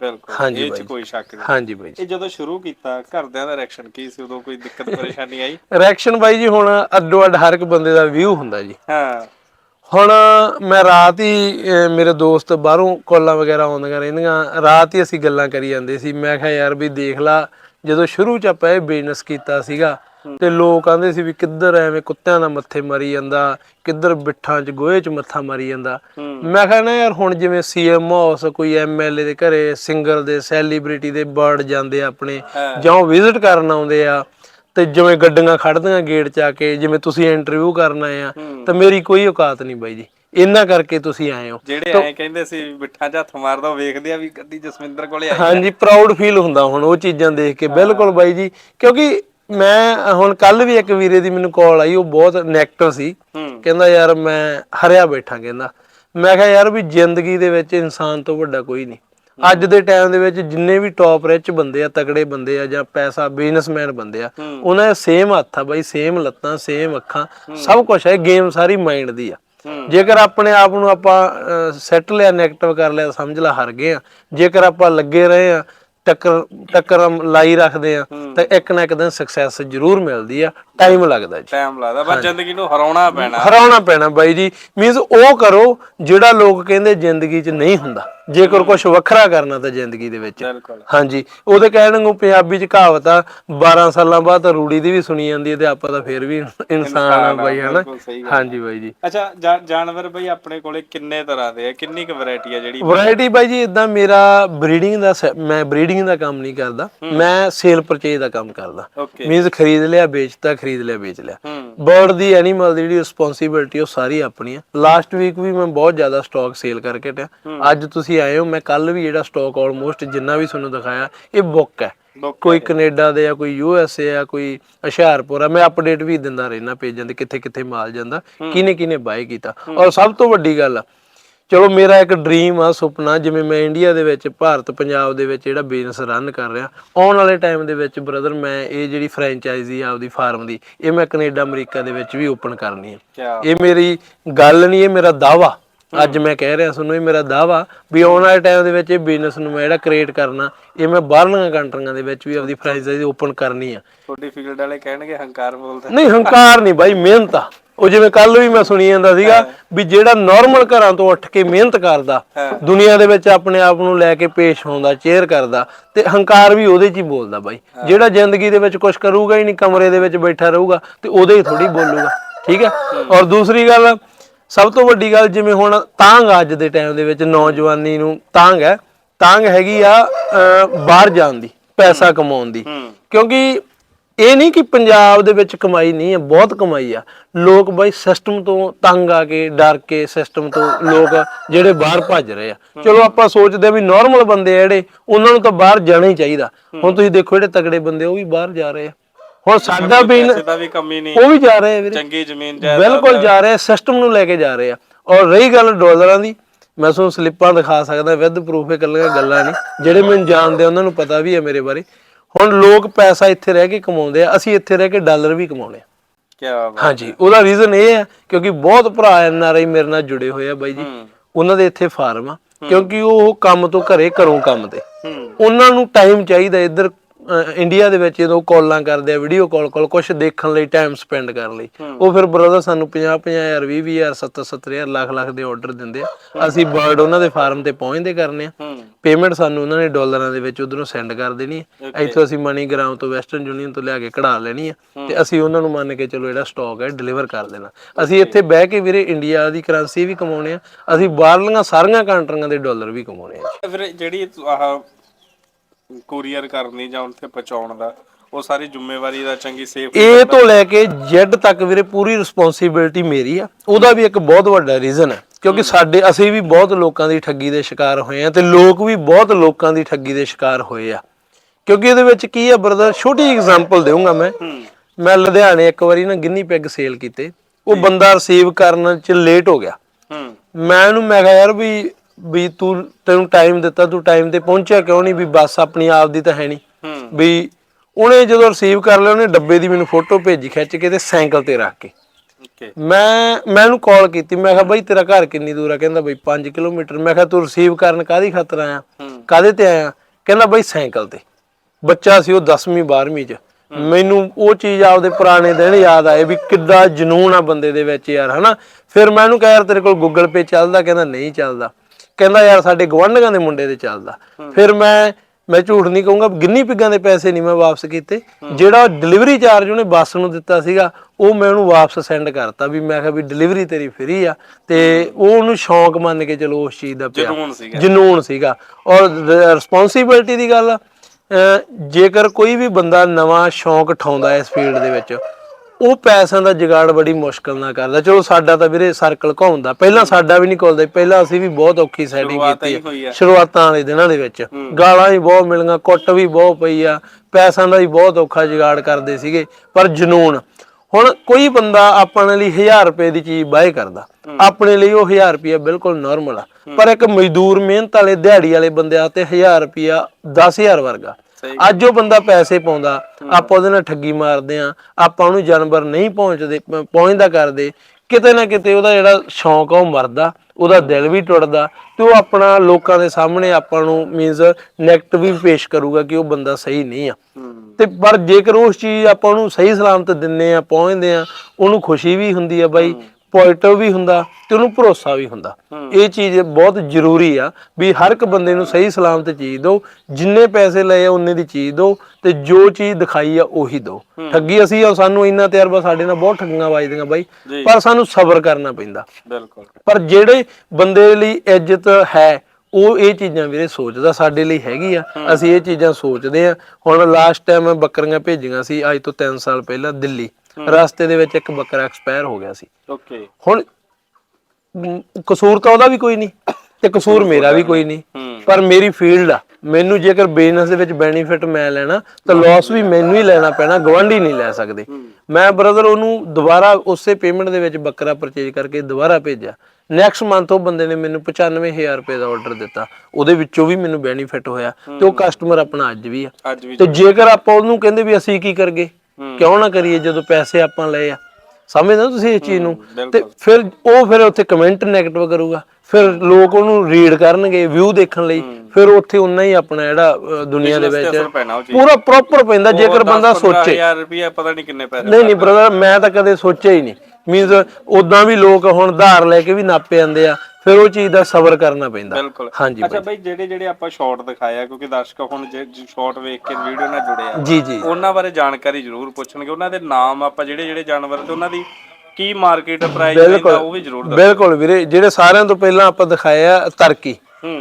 ਬਿਲਕੁਲ ਹਾਂਜੀ ਇਹ ਚ। ਕੋਈ ਸ਼ੱਕ ਨਹੀਂ। ਹਾਂਜੀ ਬਾਈ ਇਹ ਜਦੋਂ ਸ਼ੁਰੂ ਕੀਤਾ ਘਰਦਿਆਂ ਦਾ ਰਿਐਕਸ਼ਨ ਕੀ ਸੀ? ਉਦੋਂ ਕੋਈ ਦਿੱਕਤ ਪਰੇਸ਼ਾਨੀ ਆਈ? ਰਿਐਕਸ਼ਨ ਬਾਈ ਜੀ ਹੁਣ ਅੱਡੋ ਅੱਡ ਹਰ ਇੱਕ ਬੰਦੇ ਦਾ ਵਿਊ ਹੁੰਦਾ ਜੀ। ਹਾਂ। ਹੁਣ ਮੈਂ ਰਾਤ ਹੀ ਅਹ, ਮੇਰੇ ਦੋਸਤ ਬਾਹਰੋਂ ਕਾਲਾਂ ਵਗੈਰਾ ਆਉਂਦੀਆਂ ਰਹਿੰਦੀਆਂ। ਰਾਤ ਹੀ ਅਸੀਂ ਗੱਲਾਂ ਕਰੀ ਜਾਂਦੇ ਸੀ। ਮੈਂ ਕਿਹਾ ਯਾਰ ਵੀ ਦੇਖ ਲਾ ਜਦੋਂ ਸ਼ੁਰੂ ਚ ਆਪਾਂ ਇਹ ਬਿਜ਼ਨਸ ਕੀਤਾ ਸੀਗਾ ਤੇ ਲੋਕ ਆਂਦੇ ਸੀ ਵੀ ਕਿੱਧਰ ਐਵੇਂ ਕੁੱਤਿਆਂ ਨਾਲ ਮੱਥੇ ਮਾਰੀ ਜਾਂਦਾ ਕਿੱਧਰ ਬਿੱਠਾਂ 'ਚ ਗੋਹੇ 'ਚ ਮੱਥਾ ਮਾਰੀ ਜਾਂਦਾ। ਮੈਂ ਕਿਹਾ ਨਾ ਯਾਰ ਹੁਣ ਜਿਵੇਂ ਸੀਐਮ ਹਾਊਸ ਕੋਈ ਐਮਐਲਏ ਦੇ ਘਰੇ ਸਿੰਗਰ ਦੇ ਸੈਲੀਬ੍ਰਿਟੀ ਦੇ ਬਰਡ ਜਾਂਦੇ ਆ ਆਪਣੇ ਜਾਂ ਵਿਜ਼ਿਟ ਕਰਨ ਆਉਂਦੇ ਆ ਤੇ ਜਿਵੇਂ ਗੱਡੀਆਂ ਖੜਦੀਆਂ ਗੇਟ 'ਚ ਆ ਕੇ ਜਿਵੇਂ ਤੁਸੀਂ ਇੰਟਰਵਿਊ ਕਰਨ ਆਏ ਆ ਤਾਂ ਮੇਰੀ ਕੋਈ ਔਕਾਤ ਨਹੀਂ ਬਾਈ ਜੀ। ਇਹਨਾਂ ਕਰਕੇ ਤੁਸੀਂ ਆਏ ਹੋ। ਜਿਹੜੇ ਐਂ ਕਹਿੰਦੇ ਸੀ ਬਿੱਠਾਂ ਹੱਥ ਮਾਰਦਾ ਵੇਖਦੇ ਆ ਵੀ ਗੱਡੀ ਜਸਵਿੰਦਰ ਕੋਲੇ ਆਈ ਹਾਂਜੀ ਪ੍ਰਾਊਡ ਫੀਲ ਹੁੰਦਾ ਹੁਣ ਉਹ ਚੀਜ਼ਾਂ ਦੇਖ ਕੇ। ਬਿਲਕੁਲ ਬਾਈ ਜੀ ਕਿਉਂਕਿ ਮੈਂ ਹੁਣ ਕੱਲ ਵੀ ਇੱਕ ਵੀਰੇ ਦੀ ਮੈਨੂੰ ਕਾਲ ਆਈ ਉਹ ਬਹੁਤ ਨੈਗੇਟਿਵ ਸੀ। ਕਹਿੰਦਾ ਯਾਰ ਮੈਂ ਹਰਿਆ ਬੈਠਾ ਕਹਿੰਦਾ। ਮੈਂ ਕਿਹਾ ਯਾਰ ਵੀ ਜ਼ਿੰਦਗੀ ਦੇ ਵਿੱਚ ਇਨਸਾਨ ਤੋਂ ਵੱਡਾ ਕੋਈ ਨਹੀਂ। ਅੱਜ ਦੇ ਟਾਈਮ ਦੇ ਵਿੱਚ ਜਿੰਨੇ ਵੀ ਟੌਪ ਰਿਚ ਬੰਦੇ ਆ ਤਕੜੇ ਬੰਦੇ ਆ ਜਾਂ ਪੈਸਾ ਬਿਜ਼ਨਸਮੈਨ ਬੰਦੇ ਆ। ਉਹਨਾਂ ਦੇ ਸੇਮ ਹੱਥ ਆ ਬਾਈ ਸੇਮ ਲੱਤਾਂ ਸੇਮ ਅੱਖਾਂ ਸਭ ਕੁਝ ਹੈ ਗੇਮ ਸਾਰੀ ਮਾਈਂਡ ਦੀ ਆ। ਜੇਕਰ ਆਪਣੇ ਆਪ ਨੂੰ ਆਪਾਂ ਸੈੱਟ ਲਿਆ ਨੈਗੇਟਿਵ ਕਰ ਲਿਆ ਸਮਝ ਲਾ ਹਾਰ ਗਏ ਆ। ਜੇਕਰ ਆਪਾਂ ਲੱਗੇ ਰਹੇ ਆ ਟੱਕਰ ਟੱਕਰ ਲਾਈ ਰੱਖਦੇ ਆ ਤਾਂ ਇੱਕ ਨਾ ਇੱਕ ਦਿਨ ਸਕਸੈਸ ਜ਼ਰੂਰ ਮਿਲਦੀ ਆ ਟਾਈਮ ਲੱਗਦਾ ਜੀ। ਟਾਈਮ ਲੱਗਦਾ ਬਸ ਜ਼ਿੰਦਗੀ ਨੂੰ ਹਰਾਉਣਾ ਪੈਣਾ। ਹਰਾਉਣਾ ਪੈਣਾ ਬਾਈ ਜੀ। ਮੀਨਸ ਉਹ ਕਰੋ ਜਿਹੜਾ ਲੋਕ ਕਹਿੰਦੇ ਜ਼ਿੰਦਗੀ 'ਚ ਨਹੀਂ ਹੁੰਦਾ। ਜੇਕਰ ਕੁਝ ਵੱਖਰਾ ਕਰਨਾ ਤਾਂ ਜ਼ਿੰਦਗੀ ਦੇ ਵਿੱਚ। ਹਾਂਜੀ। ਉਹਦੇ ਕਹਿਣ ਨੂੰ ਪੰਜਾਬੀ 'ਚ ਕਹਾਵਤ ਆ 12 ਸਾਲਾਂ ਬਾਅਦ ਤਾਂ ਰੂੜੀ ਦੀ ਵੀ ਸੁਣੀ ਜਾਂਦੀ ਹੈ ਤੇ ਆਪਾਂ ਤਾਂ ਫੇਰ ਵੀ ਇਨਸਾਨ ਆ ਬਾਈ ਹਨਾ? ਹਾਂਜੀ ਬਾਈ ਜੀ। ਅੱਛਾ ਜਾਨਵਰ ਬਈ ਆਪਣੇ ਕੋਲੇ ਕਿੰਨੇ ਤਰ੍ਹਾਂ ਦੇ ਆ? ਕਿੰਨੀ ਕੁ ਵੈਰਾਈਟੀ ਆ ਜਿਹੜੀ ਵੈਰਾਈਟੀ ਬਾਈ ਜੀ ਇਦਾਂ ਮੇਰਾ ਬਰੀਡਿੰਗ ਦਾ ਮੈਂ ਬਰੀਡਿੰਗ ਦਾ ਕੰਮ ਨਹੀਂ ਕਰਦਾ ਮੈਂ ਸੇਲ ਪਰਚੇਜ ਦਾ ਕੰਮ ਕਰਦਾ। ਮੀਨਸ ਖਰੀਦ ਲਿਆ ਵੇਚਤਾ ਖਰੀਦ ਲਿਆ ਵੇਚ ਲਿਆ। ਬਰਡ ਦੀ ਐਨੀਮਲ ਦੀ ਜਿਹੜੀ ਰਿਸਪੌਂਸਿਬਿਲਟੀ ਉਹ ਸਾਰੀ ਆਪਣੀ ਹੈ ਲਾਸਟ ਵੀਕ ਵੀ ਮੈਂ ਬਹੁਤ ਜ਼ਿਆਦਾ ਸਟਾਕ ਸੇਲ ਕਰਕੇ ਟਿਆ। ਅੱਜ ਤੁਸੀਂ ਆਏ ਹੋ ਮੈਂ ਕੱਲ ਵੀ ਜਿਹੜਾ ਸਟਾਕ ਆਲਮੋਸਟ ਜਿੰਨਾ ਵੀ ਤੁਹਾਨੂੰ ਦਿਖਾਇਆ ਇਹ ਬੁੱਕ ਹੈ। ਕੋਈ ਕੈਨੇਡਾ ਦੇ ਆ ਕੋਈ ਯੂ ਐਸ ਏ ਆ ਕੋਈ ਹੁਸ਼ਿਆਰਪੁਰ ਆ ਮੈਂ ਅਪਡੇਟ ਵੀ ਦਿੰਦਾ ਰਹਿਣਾ ਪੇਜਾਂ ਤੇ ਕਿੱਥੇ ਕਿੱਥੇ ਮਾਲ ਜਾਂਦਾ ਕਿਨੇ ਕਿਨੇ ਬਾਏ ਕੀਤਾ। ਔਰ ਸਭ ਤੋਂ ਵੱਡੀ ਗੱਲ ਚਲੋ ਮੇਰਾ ਇੱਕ ਡ੍ਰੀਮ ਆ ਸੁਪਨਾ ਜਿਵੇਂ ਮੈਂ ਇੰਡੀਆ ਦੇ ਵਿੱਚ ਭਾਰਤ ਪੰਜਾਬ ਦੇ ਵਿੱਚ ਜਿਹੜਾ ਬਿਜ਼ਨਸ ਰਨ ਕਰ ਰਿਹਾ ਆਉਣ ਵਾਲੇ ਟਾਈਮ ਦੇ ਵਿੱਚ ਬ੍ਰਦਰ ਮੈਂ ਇਹ ਜਿਹੜੀ ਫਰੈਂਚਾਈਜ਼ੀ ਆ ਆਪਦੀ ਫਾਰਮ ਦੀ ਇਹ ਮੈਂ ਕੈਨੇਡਾ ਅਮਰੀਕਾ ਦੇ ਵਿੱਚ ਵੀ ਓਪਨ ਕਰਨੀ ਹੈ ਇਹ ਮੇਰੀ ਗੱਲ ਨਹੀਂ ਇਹ ਮੇਰਾ ਦਾਵਾ ਅੱਜ ਮੈਂ ਕਹਿ ਰਿਹਾ ਤੁਹਾਨੂੰ ਇਹ ਮੇਰਾ ਦਾਵਾ ਵੀ ਆਉਣ ਵਾਲੇ ਟਾਈਮ ਦੇ ਵਿੱਚ ਇਹ ਬਿਜ਼ਨਸ ਨੂੰ ਮੈਂ ਜਿਹੜਾ ਕ੍ਰੀਏਟ ਕਰਨਾ ਇਹ ਮੈਂ ਬਾਹਰਲੀਆਂ ਕੰਟਰੀਆਂ ਦੇ ਵਿੱਚ ਵੀ ਆਪਦੀ ਫਰੈਂਚਾਈਜ਼ੀ ਓਪਨ ਕਰਨੀ ਆ। ਤੁਹਾਡੀ ਫੀਲਡ ਵਾਲੇ ਕਹਿਣਗੇ ਹੰਕਾਰ ਬੋਲਦਾ। ਨਹੀਂ ਹੰਕਾਰ ਨਹੀਂ ਬਾਈ ਮਿਹਨਤ ਆ। ਉਹ ਜਿਵੇਂ ਕੱਲ ਵੀ ਮੈਂ ਸੁਣੀ ਜਾਂਦਾ ਸੀਗਾ ਵੀ ਜਿਹੜਾ ਨਾਰਮਲ ਘਰਾਂ ਤੋਂ ਉੱਠ ਕੇ ਮਿਹਨਤ ਕਰਦਾ ਦੁਨੀਆ ਦੇ ਵਿੱਚ ਆਪਣੇ ਆਪ ਨੂੰ ਲੈ ਕੇ ਪੇਸ਼ ਆਉਂਦਾ ਚੇਅਰ ਕਰਦਾ ਤੇ ਹੰਕਾਰ ਵੀ ਉਹਦੇ 'ਚ ਹੀ ਬੋਲਦਾ ਬਾਈ। ਜਿਹੜਾ ਜ਼ਿੰਦਗੀ ਦੇ ਵਿੱਚ ਕੁਝ ਕਰੂਗਾ ਹੀ ਨਹੀਂ ਕਮਰੇ ਦੇ ਵਿੱਚ ਬੈਠਾ ਰਹੂਗਾ ਤੇ ਉਹਦੇ ਹੀ ਥੋੜੀ ਬੋਲੂਗਾ ਠੀਕ ਹੈ? ਔਰ ਦੂਸਰੀ ਗੱਲ ਸਭ ਤੋਂ ਵੱਡੀ ਗੱਲ ਜਿਵੇਂ ਹੁਣ ਤਾਂਗ ਅੱਜ ਦੇ ਟਾਈਮ ਦੇ ਵਿੱਚ ਨੌਜਵਾਨੀ ਨੂੰ ਤਾਂਗ ਹੈ। ਤਾਂਗ ਹੈਗੀ ਆ ਬਾਹਰ ਜਾਣ ਦੀ ਪੈਸਾ ਕਮਾਉਣ ਦੀ। ਕਿਉਂਕਿ ਇਹ ਨਹੀਂ ਕਿ ਪੰਜਾਬ ਦੇ ਵਿੱਚ ਕਮਾਈ ਨਹੀਂ ਹੈ ਬਹੁਤ ਕਮਾਈ ਆ। ਲੋਕ ਬਾਈ ਸਿਸਟਮ ਤੋਂ ਤੰਗ ਆ ਕੇ ਡਰ ਕੇ ਸਿਸਟਮ ਤੋਂ ਲੋਕ ਜਿਹੜੇ ਬਾਹਰ ਭੱਜ ਰਹੇ ਆ। ਚਲੋ ਆਪਾਂ ਸੋਚਦੇ ਆ ਵੀ ਨਾਰਮਲ ਬੰਦੇ ਆ ਜਿਹੜੇ ਉਹਨਾਂ ਨੂੰ ਤਾਂ ਬਾਹਰ ਜਾਣਾ ਹੀ ਚਾਹੀਦਾ। ਹੁਣ ਤੁਸੀਂ ਦੇਖੋ ਜਿਹੜੇ ਤਗੜੇ ਬੰਦੇ ਉਹ ਵੀ ਬਾਹਰ ਜਾ ਰਹੇ ਆ। ਹੁਣ ਸਾਡਾ ਵੀ ਵੀ ਕਮੀ ਨਹੀਂ। ਉਹ ਵੀ ਜਾ ਰਹੇ ਆ ਵੀਰੇ। ਚੰਗੀ ਜ਼ਮੀਨ ਜਾਇਦਾਦ ਬਿਲਕੁਲ ਜਾ ਰਹੇ ਆ ਸਿਸਟਮ ਨੂੰ ਲੈ ਕੇ ਜਾ ਰਹੇ ਆ। ਔਰ ਰਹੀ ਗੱਲ ਡਾਲਰਾਂ ਦੀ ਮੈਂ ਤੁਹਾਨੂੰ ਸਲਿੱਪਾਂ ਦਿਖਾ ਸਕਦਾ ਵਿਦ ਪ੍ਰੂਫ ਇਹ ਗੱਲਾਂ ਗੱਲਾਂ ਨਹੀਂ। ਜਿਹੜੇ ਮੈਨੂੰ ਜਾਣਦੇ ਉਹਨਾਂ ਨੂੰ ਪਤਾ ਵੀ ਹੈ ਮੇਰੇ ਬਾਰੇ। ਹੁਣ ਲੋਕ ਪੈਸਾ ਇੱਥੇ ਰਹਿ ਕੇ ਕਮਾਉਂਦੇ ਆ ਅਸੀਂ ਇੱਥੇ ਰਹਿ ਕੇ ਡਾਲਰ ਵੀ ਕਮਾਉਣੇ ਆ। ਕਿਆ ਬਾਤ ਹਾਂਜੀ ਉਹਦਾ ਰੀਜ਼ਨ ਇਹ ਹੈ ਕਿਉਂਕਿ ਬਹੁਤ ਭਰਾ ਐਨ ਆਰ ਆਈ ਮੇਰੇ ਨਾਲ ਜੁੜੇ ਹੋਏ ਆ ਬਾਈ ਜੀ। ਉਹਨਾਂ ਦੇ ਇੱਥੇ ਫਾਰਮ ਆ ਕਿਉਂਕਿ ਉਹ ਕੰਮ ਤੋਂ ਘਰੇ ਘਰੋਂ ਕੰਮ ਤੇ। ਉਹਨਾਂ ਨੂੰ ਟਾਈਮ ਚਾਹੀਦਾ ਇੱਧਰ ਇੰਡੀਆ ਦੇ ਵਿੱਚ ਜਦੋਂ ਕਾਲਾਂ ਕਰਦੇ ਆ ਵੀਡੀਓ ਕਾਲ ਕਾਲ ਕੁਝ ਦੇਖਣ ਲਈ ਟਾਈਮ ਸਪੈਂਡ ਕਰਨ ਲਈ ਉਹ ਫਿਰ ਬ੍ਰਦਰ ਸਾਨੂੰ 50 50000 20 20000 70 70000 ਲੱਖ ਲੱਖ ਦੇ ਆਰਡਰ ਦਿੰਦੇ ਆ। ਅਸੀਂ ਬਰਡ ਉਹਨਾਂ ਦੇ ਫਾਰਮ ਤੇ ਪਹੁੰਚਦੇ ਕਰਨੇ ਆ। ਪੇਮੈਂਟ ਸਾਨੂੰ ਉਹਨਾਂ ਨੇ ਡਾਲਰਾਂ ਦੇ ਵਿੱਚ ਉਧਰੋਂ ਸੈਂਡ ਕਰ ਦੇਣੀ ਹੈ ਇੱਥੋਂ ਅਸੀਂ ਮਨੀਗ੍ਰਾਮ ਤੋਂ ਵੈਸਟਰਨ ਯੂਨੀਅਨ ਤੋਂ ਲਿਆ ਕੇ ਕਢਾ ਲੈਣੀ ਹੈ। ਤੇ ਅਸੀਂ ਉਹਨਾਂ ਨੂੰ ਮੰਨ ਕੇ ਚਲੋ ਜਿਹੜਾ ਸਟਾਕ ਹੈ ਡਿਲੀਵਰ ਕਰ ਦੇਣਾ। ਅਸੀਂ ਇੱਥੇ ਬਹਿ ਕੇ ਵੀਰੇ ਇੰਡੀਆ ਦੀ ਕਰੰਸੀ ਵੀ ਕਮਾਉਣੇ ਆ। ਅਸੀਂ ਬਾਹਰਲੀਆਂ ਸਾਰੀਆਂ ਕੰਟਰੀਆਂ ਦੇ ਡਾਲਰ ਵੀ ਕਮਾਉਣੇ ਆ। ਫਿਰ ਜਿਹੜੀ ਆਹ ਕੁਰੀਅਰ ਕਰਨੀ ਜਾਂ ਉੱਥੇ ਪਹੁੰਚਾਉਣ ਦਾ ਉਹ ਸਾਰੀ ਜ਼ਿੰਮੇਵਾਰੀ ਦਾ ਚੰਗੀ ਸੇਫ ਏ ਤੋਂ ਲੈ ਕੇ Z ਤੱਕ ਵੀਰੇ ਪੂਰੀ ਰਿਸਪੌਂਸਿਬਿਲਟੀ ਮੇਰੀ ਆ। ਉਹਦਾ ਵੀ ਇੱਕ ਬਹੁਤ ਵੱਡਾ ਰੀਜ਼ਨ ਹੈ ਕਿਉਂਕਿ ਸਾਡੇ ਅਸੀਂ ਵੀ ਬਹੁਤ ਲੋਕਾਂ ਦੀ ਠੱਗੀ ਦੇ ਸ਼ਿਕਾਰ ਹੋਏ ਆ ਤੇ ਲੋਕ ਵੀ ਬਹੁਤ ਲੋਕਾਂ ਦੀ ਠੱਗੀ ਦੇ ਸ਼ਿਕਾਰ ਹੋਏ ਆ। ਕਿਉਂਕਿ ਇਹਦੇ ਵਿੱਚ ਕੀ ਆ ਬ੍ਰਦਰ ਛੋਟੀ ਐਗਜ਼ਾਮਪਲ ਦੇਵਾਂਗਾ ਮੈਂ। ਮੈਂ ਲੁਧਿਆਣੇ ਇੱਕ ਵਾਰੀ ਨਾ ਗਿੰਨੀ ਪੈਗ ਸੇਲ ਕੀਤੇ। ਉਹ ਬੰਦਾ ਰਿਸੀਵ ਕਰਨ ਚ ਲੇਟ ਹੋ ਗਿਆ। ਮੈਂ ਉਹਨੂੰ ਮੈਂ ਕਿਹਾ ਯਾਰ ਵੀ ਵੀ ਤੂੰ ਤੈਨੂੰ ਟਾਈਮ ਦਿੱਤਾ ਤੂੰ ਟਾਈਮ ਤੇ ਪਹੁੰਚਿਆ ਕਿਉਂ ਨਹੀਂ? ਵੀ ਬੱਸ ਆਪਣੀ ਆਪ ਦੀ ਤਾਂ ਹੈ ਨਹੀਂ। ਵੀ ਉਹਨੇ ਜਦੋਂ ਰਿਸੀਵ ਕਰ ਲਿਆ ਉਹਨੇ ਡੱਬੇ ਦੀ ਮੈਨੂੰ ਫੋਟੋ ਭੇਜੀ ਖਿੱਚ ਕੇ ਤੇ ਸਾਈਕਲ ਤੇ ਰੱਖ ਕੇ। ਮੈਂ ਮੈਂ ਉਹਨੂੰ ਕਾਲ ਕੀਤੀ ਮੈਂ ਕਿਹਾ ਬਈ ਤੇਰਾ ਘਰ ਕਿੰਨੀ ਦੂਰ ਆ? ਕਹਿੰਦਾ ਬਈ 5 ਕਿਲੋਮੀਟਰ। ਮੈਂ ਕਿਹਾ ਤੂੰ ਰਿਸੀਵ ਕਰਨ ਕਾਦੀ ਖਾਤਰ ਆਇਆ? ਹੂੰ। ਕਾਦੇ ਤੇ ਆਇਆ? ਕਹਿੰਦਾ ਬਈ ਸਾਈਕਲ ਤੇ। ਬੱਚਾ ਸੀ ਉਹ 10ਵੀਂ 12ਵੀਂ ਚ। ਮੈਨੂੰ ਉਹ ਚੀਜ਼ ਆਪਦੇ ਪੁਰਾਣੇ ਦਿਨ ਯਾਦ ਆਏ ਵੀ ਕਿੱਡਾ ਜਨੂਨ ਆ ਬੰਦੇ ਦੇ ਵਿੱਚ ਯਾਰ ਹਨਾ? ਫਿਰ ਮੈਂ ਉਹਨੂੰ ਕਿਹਾ ਯਾਰ ਤੇਰੇ ਕੋਲ ਗੂਗਲ ਪੇ ਚੱਲਦਾ? ਕਹਿੰਦਾ ਨਹੀਂ ਚੱਲਦਾ। ਕਹਿੰਦਾ ਯਾਰ ਸਾਡੇ ਗਵੰਡਗਾਂ ਦੇ ਮੁੰਡੇ ਦੇ ਚੱਲਦਾ। ਫਿਰ ਮੈਂ ਮੈਂ ਝੂਠ ਨਹੀਂ ਕਹੂੰਗਾ ਗਿੰਨੀ ਪਿੱਗਾਂ ਦੇ ਪੈਸੇ ਨਹੀਂ ਮੈਂ ਵਾਪਸ ਕੀਤੇ। ਜਿਹੜਾ ਡਿਲੀਵਰੀ ਚਾਰਜ ਉਹਨੇ ਬੱਸ ਨੂੰ ਦਿੱਤਾ ਸੀਗਾ ਉਹ ਮੈਂ ਉਹਨੂੰ ਵਾਪਸ ਸੈਂਡ ਕਰਤਾ ਵੀ ਮੈਂ ਕਿਹਾ ਵੀ ਡਿਲੀਵਰੀ ਤੇਰੀ ਫ੍ਰੀ ਆ। ਤੇ ਉਹ ਉਹਨੂੰ ਸ਼ੌਂਕ ਮੰਨ ਕੇ ਚਲੋ ਉਸ ਚੀਜ਼ ਦਾ ਪਿਆ। ਜਨੂਨ ਸੀਗਾ। ਜਨੂਨ ਸੀਗਾ। ਔਰ ਰਿਸਪੌਂਸਿਬਿਲਟੀ ਦੀ ਗੱਲ ਜੇਕਰ ਕੋਈ ਵੀ ਬੰਦਾ ਨਵਾਂ ਸ਼ੌਂਕ ਠਾਉਂਦਾ ਇਸ ਫੀਲਡ ਦੇ ਵਿੱਚ ਉਹ ਪੈਸਿਆਂ ਦਾ ਜੁਗਾੜ ਬੜੀ ਮੁਸ਼ਕਲ ਨਾਲ ਕਰਦਾ। ਚਲੋ ਸਾਡਾ ਤਾਂ ਵੀਰੇ ਸਰਕਲ ਘੁੰਮਦਾ। ਪਹਿਲਾਂ ਸਾਡਾ ਵੀ ਨਹੀਂ ਘੁਲਦਾ ਸੀ, ਪਹਿਲਾਂ ਅਸੀਂ ਵੀ ਬਹੁਤ ਔਖੀ ਸੈਟਿੰਗ ਕੀਤੀ ਹੀ ਆ। ਆ। ਸ਼ੁਰੂਆਤਾਂ ਵਾਲੇ ਦਿਨਾਂ ਦੇ ਵਿੱਚ। ਗਾਲਾਂ ਵੀ ਬਹੁਤ ਮਿਲੀਆਂ ਕੁੱਟ ਵੀ ਬਹੁਤ ਪਈ ਆ। ਪੈਸਿਆਂ ਦਾ ਵੀ ਬਹੁਤ ਔਖਾ ਜੁਗਾੜ ਕਰਦੇ ਸੀਗੇ। ਪਰ ਜਨੂਨ ਹੁਣ ਕੋਈ ਬੰਦਾ ਆਪਣੇ ਲਈ 1000 ਰੁਪਏ ਦੀ ਚੀਜ਼ ਬਾਏ ਕਰਦਾ। ਆਪਣੇ ਲਈ ਉਹ 1000 ਰੁਪਏ ਬਿਲਕੁਲ ਨਾਰਮਲ ਆ। ਪਰ ਇੱਕ ਮਜ਼ਦੂਰ ਮਿਹਨਤ ਵਾਲੇ ਦਿਹਾੜੀ ਵਾਲੇ ਬੰਦੇ ਤੇ 1000 ਰੁਪਿਆ 10000 ਵਰਗਾ। ਅੱਜ ਉਹ ਬੰਦਾ ਪੈਸੇ ਪਾਉਂਦਾ ਆਪਾਂ ਉਹਦੇ ਨਾਲ ਠੱਗੀ ਮਾਰਦੇ ਆ ਆਪਾਂ ਉਹਨੂੰ ਜਾਨਵਰ ਨਹੀਂ ਪਹੁੰਚਦੇ ਪਹੁੰਚਦਾ ਕਰਦੇ ਕਿਤੇ ਨਾ ਕਿਤੇ ਉਹਦਾ ਜਿਹੜਾ ਸ਼ੌਂਕ ਆ ਉਹ ਮਰਦਾ ਉਹਦਾ ਦਿਲ ਵੀ ਟੁੱਟਦਾ ਤੇ ਉਹ ਆਪਣਾ ਲੋਕਾਂ ਦੇ ਸਾਹਮਣੇ ਆਪਾਂ ਨੂੰ ਮੀਨਸ ਨੈਗੇਟਿਵ ਵੀ ਪੇਸ਼ ਕਰੂਗਾ ਕਿ ਉਹ ਬੰਦਾ ਸਹੀ ਨਹੀਂ ਆ। ਤੇ ਪਰ ਜੇਕਰ ਉਸ ਚੀਜ਼ ਆਪਾਂ ਉਹਨੂੰ ਸਹੀ ਸਲਾਮਤ ਦਿੰਨੇ ਆ ਪਹੁੰਚਦੇ ਆ ਉਹਨੂੰ ਖੁਸ਼ੀ ਵੀ ਹੁੰਦੀ ਆ ਬਾਈ ਪੋਜ਼ਿਟਿਵ ਵੀ ਹੁੰਦਾ ਤੇ ਉਹਨੂੰ ਭਰੋਸਾ ਵੀ ਹੁੰਦਾ। ਇਹ ਚੀਜ਼ ਬਹੁਤ ਜ਼ਰੂਰੀ ਆ ਵੀ ਹਰ ਇੱਕ ਬੰਦੇ ਨੂੰ ਸਹੀ ਸਲਾਮਤ ਚੀਜ਼ ਦਿਓ ਜਿੰਨੇ ਪੈਸੇ ਲਏ ਆ ਉਨੇ ਦੀ ਚੀਜ਼ ਦਿਓ ਤੇ ਜੋ ਚੀਜ਼ ਦਿਖਾਈ ਆ ਉਹੀ ਦਿਓ। ਠੱਗੀ ਅਸੀਂ ਆ ਸਾਨੂੰ ਇੰਨਾ ਤਜਰਬਾ ਸਾਡੇ ਨਾਲ ਬਹੁਤ ਠੱਗੀਆਂ ਵੱਜਦੀਆਂ ਬਾਈ। ਪਰ ਸਾਨੂੰ ਸਬਰ ਕਰਨਾ ਪੈਂਦਾ। ਬਿਲਕੁਲ। ਪਰ ਜਿਹੜੇ ਬੰਦੇ ਲਈ ਇੱਜ਼ਤ ਹੈ ਉਹ ਇਹ ਚੀਜ਼ਾਂ ਵੀਰੇ ਸੋਚਦਾ ਸਾਡੇ ਲਈ ਹੈਗੀ ਆ। ਅਸੀਂ ਇਹ ਚੀਜ਼ਾਂ ਸੋਚਦੇ ਆ। ਹੁਣ ਲਾਸਟ ਟਾਈਮ ਮੈਂ ਬੱਕਰੀਆਂ ਭੇਜੀਆਂ ਸੀ ਅੱਜ ਤੋਂ 3 ਸਾਲ ਪਹਿਲਾਂ ਦਿੱਲੀ। ਰਸਤੇ ਦੇ ਵਿੱਚ ਇੱਕ ਬੱਕਰਾ ਐਕਸਪਾਇਰ ਹੋ ਗਿਆ ਸੀ। ਓਕੇ। ਹੁਣ ਕਸੂਰ ਤਾਂ ਉਹਦਾ ਵੀ ਕੋਈ ਨਹੀਂ ਤੇ ਕਸੂਰ ਮੇਰਾ ਵੀ ਕੋਈ ਨਹੀਂ। ਪਰ ਮੇਰੀ ਫੀਲਡ ਆ। ਮੈਨੂੰ ਜੇਕਰ ਬਿਜ਼ਨਸ ਦੇ ਵਿੱਚ ਬੈਨੀਫਿਟ ਮੈਂ ਲੈਣਾ ਤਾਂ ਲਾਸ ਵੀ ਮੈਨੂੰ ਹੀ ਲੈਣਾ ਪੈਣਾ ਗਵਾਂਢੀ ਨਹੀਂ ਲੈ ਸਕਦੇ। ਮੈਂ ਬ੍ਰਦਰ ਉਹਨੂੰ ਦੁਬਾਰਾ ਉਸੇ ਪੇਮੈਂਟ ਦੇ ਵਿੱਚ ਬੱਕਰਾ ਪਰਚੇਜ ਕਰਕੇ ਦੁਬਾਰਾ ਭੇਜਿਆ। ਨੈਕਸਟ ਮੰਥ ਉਹ ਬੰਦੇ ਨੇ ਮੈਨੂੰ 95000 ਰੁਪਏ ਦਾ ਆਰਡਰ ਦਿੱਤਾ। ਉਹਦੇ ਵਿੱਚੋਂ ਵੀ ਮੈਨੂੰ ਬੈਨੀਫਿਟ ਹੋਇਆ ਤੇ ਉਹ ਕਸਟਮਰ ਆਪਣਾ ਅੱਜ ਵੀ ਆ। ਤੇ ਜੇਕਰ ਆਪਾਂ ਉਹਨੂੰ ਕਹਿੰਦੇ ਵੀ ਅਸੀਂ ਕੀ ਕਰਗੇ। ਕਿਉਂ ਨਾ ਕਰੀਏ ਜਦੋਂ ਪੈਸੇ ਆਪਾਂ ਲਏ ਆ? ਸਮਝਦੇ ਹੋ ਤੁਸੀਂ ਇਸ ਚੀਜ਼ ਨੂੰ? ਤੇ ਫਿਰ ਉਹ ਫਿਰ ਉੱਥੇ ਕਮੈਂਟ 네ਗੇਟਿਵ ਕਰੂਗਾ। ਫਿਰ ਲੋਕ ਉਹਨੂੰ ਰੀਡ ਕਰਨਗੇ ਵਿਊ ਦੇਖਣ ਲਈ। ਫਿਰ ਉੱਥੇ ਉਨਾ ਹੀ ਆਪਣਾ ਜਿਹੜਾ ਦੁਨੀਆ ਦੇ ਵਿੱਚ ਪੂਰਾ ਪ੍ਰੋਪਰ ਪੈਂਦਾ ਜੇਕਰ ਬੰਦਾ ਸੋਚੇ। 1000 ਰੁਪਏ ਪਤਾ ਨਹੀਂ ਕਿੰਨੇ ਪੈਸੇ ਨਹੀਂ ਨਹੀਂ ਬ੍ਰਦਰ ਮੈਂ ਤਾਂ ਕਦੇ ਸੋਚਿਆ ਹੀ ਨਹੀਂ। ਮੀਨਸ ਉਦਾਂ ਵੀ ਲੋਕ ਹੁਣ ਧਾਰ ਲੈ ਕੇ ਵੀ ਨਾਪੇ ਜਾਂਦੇ ਆ ਫਿਰ ਉਹ ਚੀਜ਼ ਦਾ ਸਬਰ ਕਰਨਾ ਪੈਂਦਾ। ਬਿਲਕੁਲ। ਹਾਂਜੀ ਅੱਛਾ ਬਈ। ਜਿਹੜੇ ਜਿਹੜੇ ਆਪਾਂ ਸ਼ਾਰਟ ਦਿਖਾਇਆ ਕਿਉਂਕਿ ਦਰਸ਼ਕ ਹੁਣ ਜੇ ਸ਼ਾਰਟ ਵੇਖ ਕੇ ਵੀਡੀਓ ਨਾਲ ਜੁੜੇ ਆ। ਜੀ ਜੀ। ਉਹਨਾਂ ਬਾਰੇ ਜਾਣਕਾਰੀ ਜ਼ਰੂਰ ਪੁੱਛਣਗੇ। ਉਹਨਾਂ ਦੇ ਨਾਮ ਆਪਾਂ ਜਿਹੜੇ ਜਿਹੜੇ ਜਾਨਵਰ ਤੇ ਉਹਨਾਂ ਦੀ ਕੀ ਮਾਰਕੀਟ ਪ੍ਰਾਈਸ ਰਹਿੰਦਾ ਉਹ ਵੀ ਜ਼ਰੂਰ ਦੱਸੋ। ਬਿਲਕੁਲ ਵੀਰੇ ਜਿਹੜੇ ਸਾਰਿਆਂ ਤੋਂ ਪਹਿਲਾਂ ਆਪਾਂ ਦਿਖਾਇਆ ਤਰਕੀ ਹੂੰ।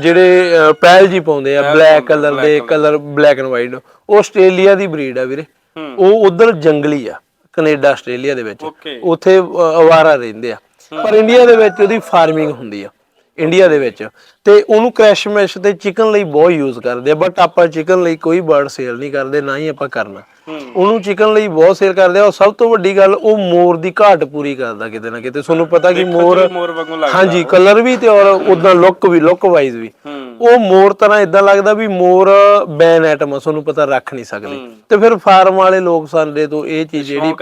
ਜਿਹੜੇ ਪੈਲ ਜੀ ਪਾਉਂਦੇ ਆ ਬਲੈਕ ਕਲਰ ਦੇ ਕਲਰ ਬਲੈਕ ਐਂਡ ਵਾਈਟ ਉਹ ਆਸਟ੍ਰੇਲੀਆ ਦੀ ਬਰੀਡ ਆ ਵੀਰੇ। ਹੂੰ। ਉਹ ਉਧਰ ਜੰਗਲੀ ਆ। ਕੈਨੇਡਾ ਆਸਟ੍ਰੇਲੀਆ ਦੇ ਵਿੱਚ। ਉੱਥੇ ਅ, ਅਵਾਰਾ ਰਹਿੰਦੇ ਆ। ਪਰ ਇੰਡੀਆ ਦੇ ਵਿੱਚ ਉਹਦੀ ਫਾਰਮਿੰਗ ਹੁੰਦੀ ਆ ਇੰਡੀਆ ਦੇ ਵਿੱਚ। ਤੇ ਉਹਨੂੰ ਕ੍ਰੈਸ਼ ਮੈਸ਼ ਤੇ ਚਿਕਨ ਲਈ ਬਹੁਤ ਯੂਜ਼ ਕਰਦੇ ਆ ਬਟ ਆਪਾਂ ਚਿਕਨ ਲਈ ਕੋਈ ਬਰਡ ਸੇਲ ਨਹੀਂ ਕਰਦੇ ਨਾ ਹੀ ਆਪਾਂ ਕਰਨਾ। ਉਹਨੂੰ ਚਿਕਨ ਲਈ ਬਹੁਤ ਸੇਲ ਕਰਦੇ ਆ ਔਰ ਸਭ ਤੋਂ ਵੱਡੀ ਗੱਲ ਉਹ ਮੋਰ ਦੀ ਘਾਟ ਪੂਰੀ ਕਰਦਾ ਕਿਤੇ ਨਾ ਕਿਤੇ। ਤੁਹਾਨੂੰ ਪਤਾ ਕਿ ਮੋਰ ਮੋਰ ਵਾਂਗੂ ਲੱਗਦਾ ਹਾਂਜੀ ਕਲਰ ਵੀ ਤੇ ਔਰ ਉਦਾਂ ਲੁੱਕ ਵੀ ਲੁੱਕ ਵਾਈਜ਼ ਵੀ। ਉਹ ਮੋਰ ਤਰ੍ਹਾਂ ਇਦਾਂ ਲੱਗਦਾ ਵੀ ਮੋਰ ਬੈਨ ਆਈਟਮ ਆ ਤੁਹਾਨੂੰ ਪਤਾ ਰੱਖ ਨਹੀਂ ਸਕਦੇ। ਤੇ ਫਿਰ ਫਾਰਮ ਵਾਲੇ ਲੋਕ ਸਾਡੇ ਤੋਂ ਇਹ ਚੀਜ਼ ਜਿਹੜੀ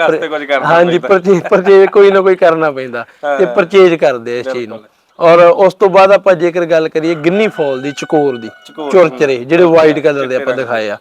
ਹਾਂਜੀ ਪਰਚੇਜ ਪਰਚੇਜ ਕੋਈ ਨਾ ਕੋਈ ਕਰਨਾ ਪੈਂਦਾ। ਤੇ ਪਰਚੇਜ ਕਰਦੇ ਇਸ ਚੀਜ਼ ਨੂੰ। ਔਰ ਉਸ ਤੋਂ ਬਾਅਦ ਆਪਾਂ ਜੇਕਰ ਗੱਲ ਕਰੀਏ ਗਿੰਨੀ ਫਾਲ ਦੀ ਚਕੋਰ ਦੀ ਚੁਰਚਰੇ ਜਿਹੜੇ ਵਾਈਟ ਕਲਰ ਦੇ ਆਪਾਂ ਦਿਖਾਏ ਆ।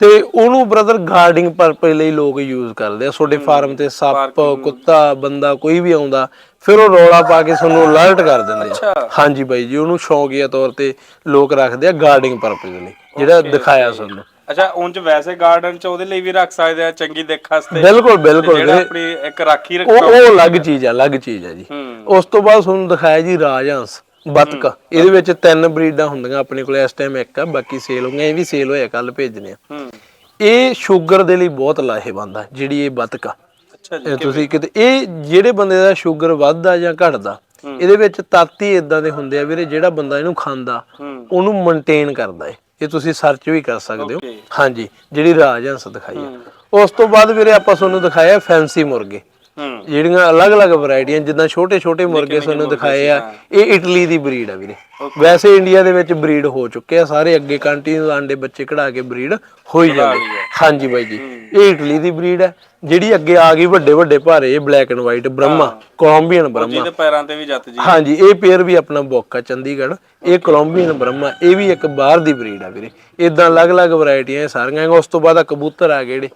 ਤੇ ਉਹਨੂੰ ਬ੍ਰਦਰ ਗਾਰਡਿੰਗ ਪਰਪਸ ਲਈ ਲੋਕ ਯੂਜ਼ ਕਰਦੇ ਆ। ਤੁਹਾਡੇ ਫਾਰਮ ਤੇ ਸੱਪ ਕੁੱਤਾ ਬੰਦਾ ਕੋਈ ਵੀ ਆਉਂਦਾ ਫਿਰ ਉਹ ਰੌਲਾ ਪਾ ਕੇ ਤੁਹਾਨੂੰ ਅਲਰਟ ਕਰ ਦਿੰਦੇ ਆ। ਹਾਂਜੀ ਬਾਈ ਜੀ ਉਹਨੂੰ ਸ਼ੌਕੀਆ ਤੌਰ ਤੇ ਲੋਕ ਰੱਖਦੇ ਆ ਗਾਰਡਿੰਗ ਪਰਪਸ ਲਈ ਜਿਹੜਾ ਦਿਖਾਇਆ ਤੁਹਾਨੂੰ। ਅੱਛਾ ਉਂਝ ਵੈਸੇ ਗਾਰਡਨ ਚ ਉਹਦੇ ਲਈ ਵੀ ਰੱਖ ਸਕਦੇ ਆ ਚੰਗੀ ਦਿੱਖ ਵਾਸਤੇ? ਬਿਲਕੁਲ ਬਿਲਕੁਲ ਜਿਹੜਾ। ਆਪਣੀ ਇੱਕ ਰਾਖੀ ਉਹ ਰੱਖਣਾ ਉਹ ਅਲੱਗ ਚੀਜ਼ ਆ ਅਲੱਗ ਚੀਜ਼ ਆ ਜੀ। ਉਸ ਤੋਂ ਬਾਅਦ ਤੁਹਾਨੂੰ ਦਿਖਾਇਆ ਜੀ ਰਾਜਹੰਸ ਬਤਕ। ਇਹਦੇ ਵਿੱਚ ਤਿੰਨ ਬਰੀਡਾਂ ਹੁੰਦੀਆਂ ਆਪਣੇ ਕੋਲ ਇਸ ਟਾਈਮ ਇੱਕ ਆ ਬਾਕੀ ਸੇਲ ਹੋ ਗਈਆਂ ਇਹ ਵੀ ਸੇਲ ਹੋਇਆ ਕੱਲ ਭੇਜਨੇ ਆ। ਇਹ ਸ਼ੂਗਰ ਦੇ ਲਈ ਬਹੁਤ ਲਾਹੇਵੰਦ ਆ ਜਿਹੜੀ ਇਹ ਬਤਕ ਆ। ਅੱਛਾ ਜੀ ਤੁਸੀਂ ਕਿਤੇ ਇਹ ਜਿਹੜੇ ਬੰਦੇ ਦਾ ਸ਼ੂਗਰ ਵੱਧਦਾ ਜਾਂ ਘਟਦਾ ਇਹਦੇ ਵਿੱਚ ਤੱਤ ਹੀ ਇਦਾਂ ਦੇ ਹੁੰਦੇ ਆ ਵੀਰੇ ਜਿਹੜਾ ਬੰਦਾ ਇਹਨੂੰ ਖਾਂਦਾ ਉਹਨੂੰ ਮੇਨਟੇਨ ਕਰਦਾ ਏ। ਇਹ ਤੁਸੀਂ ਸਰਚ ਵੀ ਕਰ ਸਕਦੇ ਹੋ. ਹਾਂਜੀ ਜਿਹੜੀ ਰਾਜਹੰਸ ਦਿਖਾਈ ਆ। ਉਸ ਤੋਂ ਬਾਅਦ ਵੀਰੇ ਆਪਾਂ ਤੁਹਾਨੂੰ ਦਿਖਾਇਆ ਫੈਂਸੀ ਮੁਰਗੇ। ਜਿਹੜੀਆਂ ਅਲੱਗ-ਅਲੱਗ ਵੈਰਾਈਟੀਆਂ ਜਿੱਦਾਂ ਛੋਟੇ-ਛੋਟੇ ਮੁਰਗੇ ਤੁਹਾਨੂੰ ਦਿਖਾਏ ਆ ਇਹ ਇਟਲੀ ਦੀ ਬਰੀਡ ਆ ਵੀਰੇ। ਵੈਸੇ ਇੰਡੀਆ ਦੇ ਵਿੱਚ ਬਰੀਡ ਹੋ ਚੁੱਕੇ ਆ ਸਾਰੇ ਅੱਗੇ ਕੰਟੀਨਿਊ ਆਂਡੇ ਬੱਚੇ ਕਢਾ ਕੇ ਬਰੀਡ ਹੋਈ ਜਾਂਦੇ। ਹਾਂਜੀ ਬਾਈ ਜੀ ਇਹ ਇਟਲੀ ਦੀ ਬਰੀਡ ਹੈ ਜਿਹੜੀ ਅੱਗੇ ਆ ਗਈ ਵੱਡੇ ਵੱਡੇ ਭਾਰੇ black and white Brahma Colombian Brahma ਜਿਹਦੇ ਪੈਰਾਂ ਤੇ ਵੀ ਜੱਤ ਜੀ। ਹਾਂਜੀ ਇਹ ਪੇਅਰ ਵੀ ਆਪਣਾ ਬੁੱਕ ਚੰਡੀਗੜ੍ਹ। ਇਹ ਕੋਲੰਬੀਅਨ ਬ੍ਰਹਮਾ ਇਹ ਵੀ ਇੱਕ ਬਾਹਰ ਦੀ ਬਰੀਡ ਆ ਵੀਰੇ। ਇਦਾਂ ਅਲੱਗ-ਅਲੱਗ ਵੈਰਾਈਟੀਆਂ ਸਾਰੀਆਂ ਉਸ ਤੋਂ ਬਾਅਦ ਆ ਕਬੂਤਰ ਆ ਗਏ ਜਿਹੜੇ।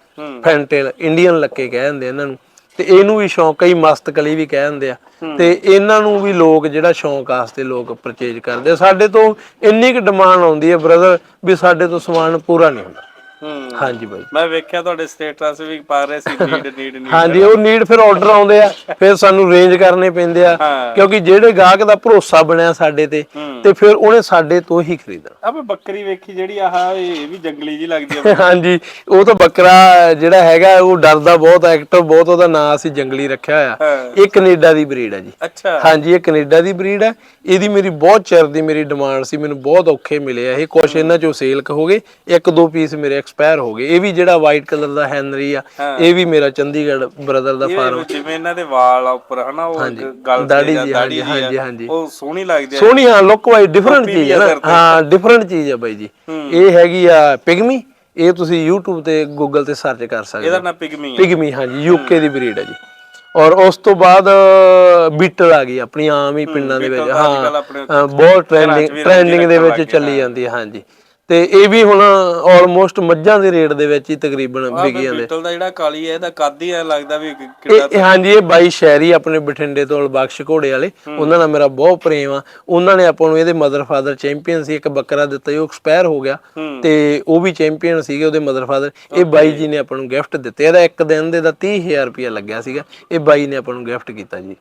ਫੈਂਟੇਲ ਇੰਡੀਅਨ ਲੱਕੇ ਕਹਿ ਦਿੰਦੇ ਇਹਨਾਂ ਨੂੰ। ਤੇ ਇਹਨੂੰ ਵੀ ਸ਼ੌਂਕ ਕਈ ਮਸਤ ਕਲੀ ਵੀ ਕਹਿ ਦਿੰਦੇ ਆ। ਤੇ ਇਹਨਾਂ ਨੂੰ ਵੀ ਲੋਕ ਜਿਹੜਾ ਸ਼ੌਂਕ ਆਸਤੇ ਲੋਕ ਪਰਚੇਜ ਕਰਦੇ ਆ। ਸਾਡੇ ਤੋਂ ਇੰਨੀ ਕੁ ਡਿਮਾਂਡ ਆਉਂਦੀ ਹੈ ਬ੍ਰਦਰ ਵੀ ਸਾਡੇ ਤੋਂ ਸਮਾਨ ਪੂਰਾ ਨਹੀਂ ਹੁੰਦਾ। ਹੂੰ। ਹਾਂਜੀ ਬਾਈ। ਮੈਂ ਵੇਖਿਆ ਤੁਹਾਡੇ ਸਟੇਟਸ ਵੀ ਪਾ ਰਹੇ ਸੀ ਨੀਡ ਨੀਡ ਨੀਡ ਹਾਂਜੀ ਉਹ ਨੀਡ ਫਿਰ ਆਰਡਰ ਆਉਂਦੇ ਆ ਫਿਰ ਸਾਨੂੰ ਰੇਂਜ ਕਰਨੇ ਪੈਂਦੇ ਆ ਹਾਂ। ਕਿਉਂਕਿ ਜਿਹੜੇ ਗਾਹਕ ਦਾ ਭਰੋਸਾ ਬਣਿਆ ਸਾਡੇ ਤੇ ਹੂੰ। ਤੇ ਫਿਰ ਉਹਨੇ ਸਾਡੇ ਤੋਂ ਹੀ ਖਰੀਦਣਾ। ਆਪੇ ਬੱਕਰੀ ਵੇਖੀ ਜਿਹੜੀ ਆਹ ਇਹ ਵੀ ਜੰਗਲੀ ਜੀ ਲੱਗਦੀ ਆ। ਹਾਂਜੀ ਉਹ ਤਾਂ ਬੱਕਰਾ ਜਿਹੜਾ ਹੈਗਾ ਉਹ ਡਰਦਾ ਬਹੁਤ ਐਕਟਿਵ ਬਹੁਤ ਉਹਦਾ ਨਾਂ ਅਸੀਂ ਜੰਗਲੀ ਰੱਖਿਆ ਹੋਇਆ। ਹਾਂ। ਇਹ ਕੈਨੇਡਾ ਦੀ ਬਰੀਡ ਹੈ ਜੀ। ਅੱਛਾ। ਹਾਂਜੀ ਇਹ ਕੈਨੇਡਾ ਦੀ ਬਰੀਡ ਹੈ ਇਹਦੀ ਮੇਰੀ ਬਹੁਤ ਚਿਰ ਦੀ ਮੇਰੀ ਡਿਮਾਂਡ ਸੀ ਮੈਨੂੰ ਬਹੁਤ ਔਖੇ ਮਿਲੇ ਆ। ਇਹ ਕੁਛ ਇਹਨਾਂ ਚੋਂ ਸੇਲ ਹੋ ਗਏ ਇੱਕ ਦੋ ਪੀਸ ਮੇਰੇ ਐਕਸਪਾਇਰ ਹੋ ਗਏ ਇਹ ਵੀ ਜਿਹੜਾ ਵਾਈਟ ਕਲਰ ਦਾ ਹੈਨਰੀ ਆ ਇਹ ਵੀ ਮੇਰਾ ਚੰਡੀਗੜ੍ਹ ਬ੍ਰਦਰ ਦਾ ਫਾਰਮ ਜਿਵੇਂ ਇਹਨਾਂ ਦੇ ਵਾਲ ਆ ਉੱਪਰ ਹਨਾ ਉਹ ਗੱਲ ਦਾੜੀ ਜਾਂ ਹਾਂਜੀ, ਆ, ਹਾਂਜੀ। ਉਹ ਸੋਹਣੀ ਲੱਗਦੀ ਆ। ਸੋਹਣੀ ਹਾਂ ਲੁੱਕ ਵਾਈਜ਼ ਡਿਫਰੈਂਟ ਚੀਜ਼ ਹੈ ਨਾ। ਹਾਂ ਡਿਫਰੈਂਟ ਚੀਜ਼ ਹੈ ਬਾਈ ਜੀ। ਇਹ ਹੈਗੀ ਆ ਪਿਗਮੀ ਇਹ ਤੁਸੀਂ YouTube ਤੇ Google ਤੇ ਸਰਚ ਕਰ ਸਕਦੇ ਇਹਦਾ ਹੋ। ਨਾਂ ਪਿਗਮੀ ਆ। ਪਿਗਮੀ ਹਾਂਜੀ ਯੂਕੇ ਦੀ ਬਰੀਡ ਹੈ ਜੀ। ਔਰ ਉਸ ਤੋਂ ਬਾਅਦ ਬੀਟਲ ਆ ਗਈ ਆਪਣੀ ਆਮ ਹੀ ਪਿੰਡਾਂ ਦੇ ਵਿੱਚ। ਹਾਂ ਹਾਂ, ਬਹੁਤ ਟ੍ਰੈਂਡਿੰਗ ਟ੍ਰੈਂਡਿੰਗ ਦੇ ਵਿੱਚ ਚੱਲੀ ਜਾਂਦੀ ਹੈ ਹਾਂਜੀ। ਤੇ ਇਹ ਵੀ ਹੁਣ ਆਲਮੋਸਟ ਮੱਝਾਂ ਦੇ ਰੇਟ ਦੇ ਵਿੱਚ ਹੀ ਤਕਰੀਬਨ ਵਿਕ ਜਾਂਦੇ ਬੀਟਲ ਦਾ ਜਿਹੜਾ ਕਾਲੀ ਹੈ ਇਹਦਾ ਕੱਦ ਹੀ ਐ ਲੱਗਦਾ ਵੀ ਕਿੱਡਾ ਹਾਂਜੀ ਇਹ ਬਾਈ ਸ਼ਹਿਰੀ ਆਪਣੇ ਬਠਿੰਡੇ ਤੋਂ ਬਖਸ਼ ਘੋੜੇ ਵਾਲੇ। ਉਹਨਾਂ ਨਾਲ ਮੇਰਾ ਬਹੁਤ ਪ੍ਰੇਮ ਆ। ਉਹਨਾਂ ਨੇ ਆਪਾਂ ਨੂੰ ਇਹਦੇ ਮਦਰ ਫਾਦਰ ਚੈਂਪੀਅਨ ਸੀ ਇੱਕ ਬੱਕਰਾ ਦਿੱਤਾ ਉਹ ਐਕਸਪਾਇਰ ਹੋ ਗਿਆ। ਤੇ ਉਹ ਵੀ ਚੈਂਪੀਅਨ ਸੀਗੇ ਉਹਦੇ ਮਦਰ ਫਾਦਰ ਇਹ ਬਾਈ ਜੀ ਨੇ ਆਪਾਂ ਨੂੰ ਗਿਫਟ ਦਿੱਤੇ। ਇਹਦਾ ਇੱਕ ਦਿਨ ਦੇ ਦਾ 30000 ਰੁਪਇਆ ਲੱਗਿਆ ਸੀਗਾ। ਇਹ ਬਾਈ ਨੇ ਆਪਾਂ ਨੂੰ ਗਿਫਟ ਕੀਤਾ ਜੀ।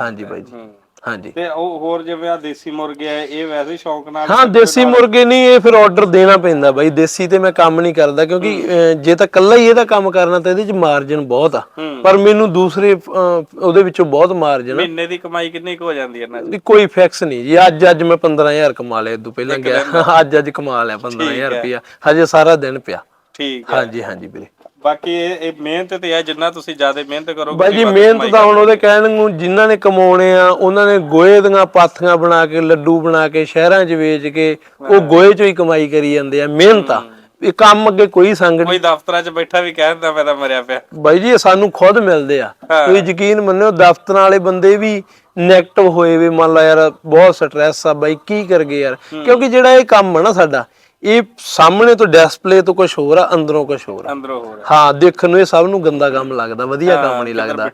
ਹਾਂਜੀ ਬਾਈ ਜੀ। ਹਾਂਜੀ। ਤੇ ਉਹ ਹੋਰ ਜਿਵੇਂ ਆ ਦੇਸੀ ਮੁਰਗੇ ਆ ਇਹ ਵੈਸੇ ਸ਼ੌਂਕ ਨਾਲ ਹਾਂ ਦੇਸੀ ਮੁਰਗੇ ਨਹੀਂ ਇਹ ਫਿਰ ਆਰਡਰ ਦੇਣਾ ਪੈਂਦਾ ਬਾਈ। ਦੇਸੀ ਤੇ ਮੈਂ ਕੰਮ ਨਹੀਂ ਕਰਦਾ ਕਿਉਂਕਿ ਜੇ ਤਾਂ ਕੱਲਾ ਹੀ ਇਹਦਾ ਕੰਮ ਕਰਨਾ ਤਾਂ ਇਹਦੇ ਚ ਮਾਰਜਨ ਬਹੁਤ ਆ। ਪਰ ਮੈਨੂੰ ਦੂਸਰੇ ਉਹਦੇ ਵਿੱਚੋਂ ਬਹੁਤ ਮਾਰਜਨ ਮਹੀਨੇ ਦੀ ਕਮਾਈ ਕਿੰਨੀ ਕੁ ਹੋ ਜਾਂਦੀ ਹੈ ਇਹਨਾਂ ਦੀ ਵੀ ਕੋਈ ਫਿਕਸ ਨਹੀਂ ਜੀ। ਅੱਜ ਅੱਜ ਮੈਂ 15000 ਕਮਾ ਲਿਆ ਇਦੋਂ ਪਹਿਲਾਂ ਗਿਆ। ਅੱਜ ਅੱਜ ਕਮਾ ਲਿਆ 15000 ਰੁਪਇਆ। ਹਜੇ ਸਾਰਾ ਦਿਨ ਪਿਆ। ਠੀਕ ਹੈ। ਹਾਂਜੀ ਹਾਂਜੀ ਵੀਰੇ। ਬਾਕੀ ਇਹ ਇਹ ਮਿਹਨਤ ਤੇ ਹੈ ਜਿੰਨਾ ਤੁਸੀਂ ਜ਼ਿਆਦਾ ਮਿਹਨਤ ਕਰੋਗੇ ਬਾਈ ਜੀ ਮਿਹਨਤ ਤਾਂ ਹੁਣ ਉਹਦੇ ਕਹਿਣ ਨੂੰ ਜਿਨ੍ਹਾਂ ਨੇ ਕਮਾਉਣੇ ਆ ਉਹਨਾਂ ਨੇ ਗੋਹੇ ਦੀਆਂ ਪਾਥੀਆਂ ਬਣਾ ਕੇ ਲੱਡੂ ਬਣਾ ਕੇ ਸ਼ਹਿਰਾਂ 'ਚ ਵੇਚ ਕੇ ਉਹ ਗੋਹੇ 'ਚੋਂ ਹੀ ਕਮਾਈ ਕਰੀ ਜਾਂਦੇ ਆ ਮਿਹਨਤ ਆ। ਇਹ ਕੰਮ ਅੱਗੇ ਕੋਈ ਸੰਗ ਨਹੀਂ। ਕੋਈ ਦਫ਼ਤਰਾਂ 'ਚ ਬੈਠਾ ਵੀ ਕਹਿ ਦਿੰਦਾ ਮੈਂ ਤਾਂ ਮਰਿਆ ਪਿਆ। ਬਾਈ ਜੀ ਇਹ ਸਾਨੂੰ ਖੁਦ ਮਿਲਦੇ ਆ। ਤੁਸੀਂ ਯਕੀਨ ਮੰਨਿਓ ਦਫ਼ਤਰਾਂ ਵਾਲੇ ਬੰਦੇ ਵੀ ਨੈਗੇਟਿਵ ਹੋਏ ਵੀ। ਮੰਨ ਲਾ ਯਾਰ ਬਹੁਤ ਸਟ੍ਰੈਸ ਆ ਬਾਈ ਕੀ ਕਰਗੇ ਯਾਰ? ਕਿਉਂਕਿ ਜਿਹੜਾ ਇਹ ਕੰਮ ਆ ਨਾ ਸਾਡਾ ਇਹ ਸਾਹਮਣੇ ਤੋਂ ਡਿਸਪਲੇ ਤੋਂ ਕੁਝ ਹੋਰ ਆ ਅੰਦਰੋਂ ਕੁਝ ਹੋਰ ਆ। ਅੰਦਰੋਂ ਹੋ ਰਿਹਾ ਹਾਂ ਦੇਖਣ ਨੂੰ ਇਹ ਸਭ ਨੂੰ ਗੰਦਾ ਕੰਮ ਲੱਗਦਾ ਵਧੀਆ ਕੰਮ ਨਹੀਂ ਲੱਗਦਾ।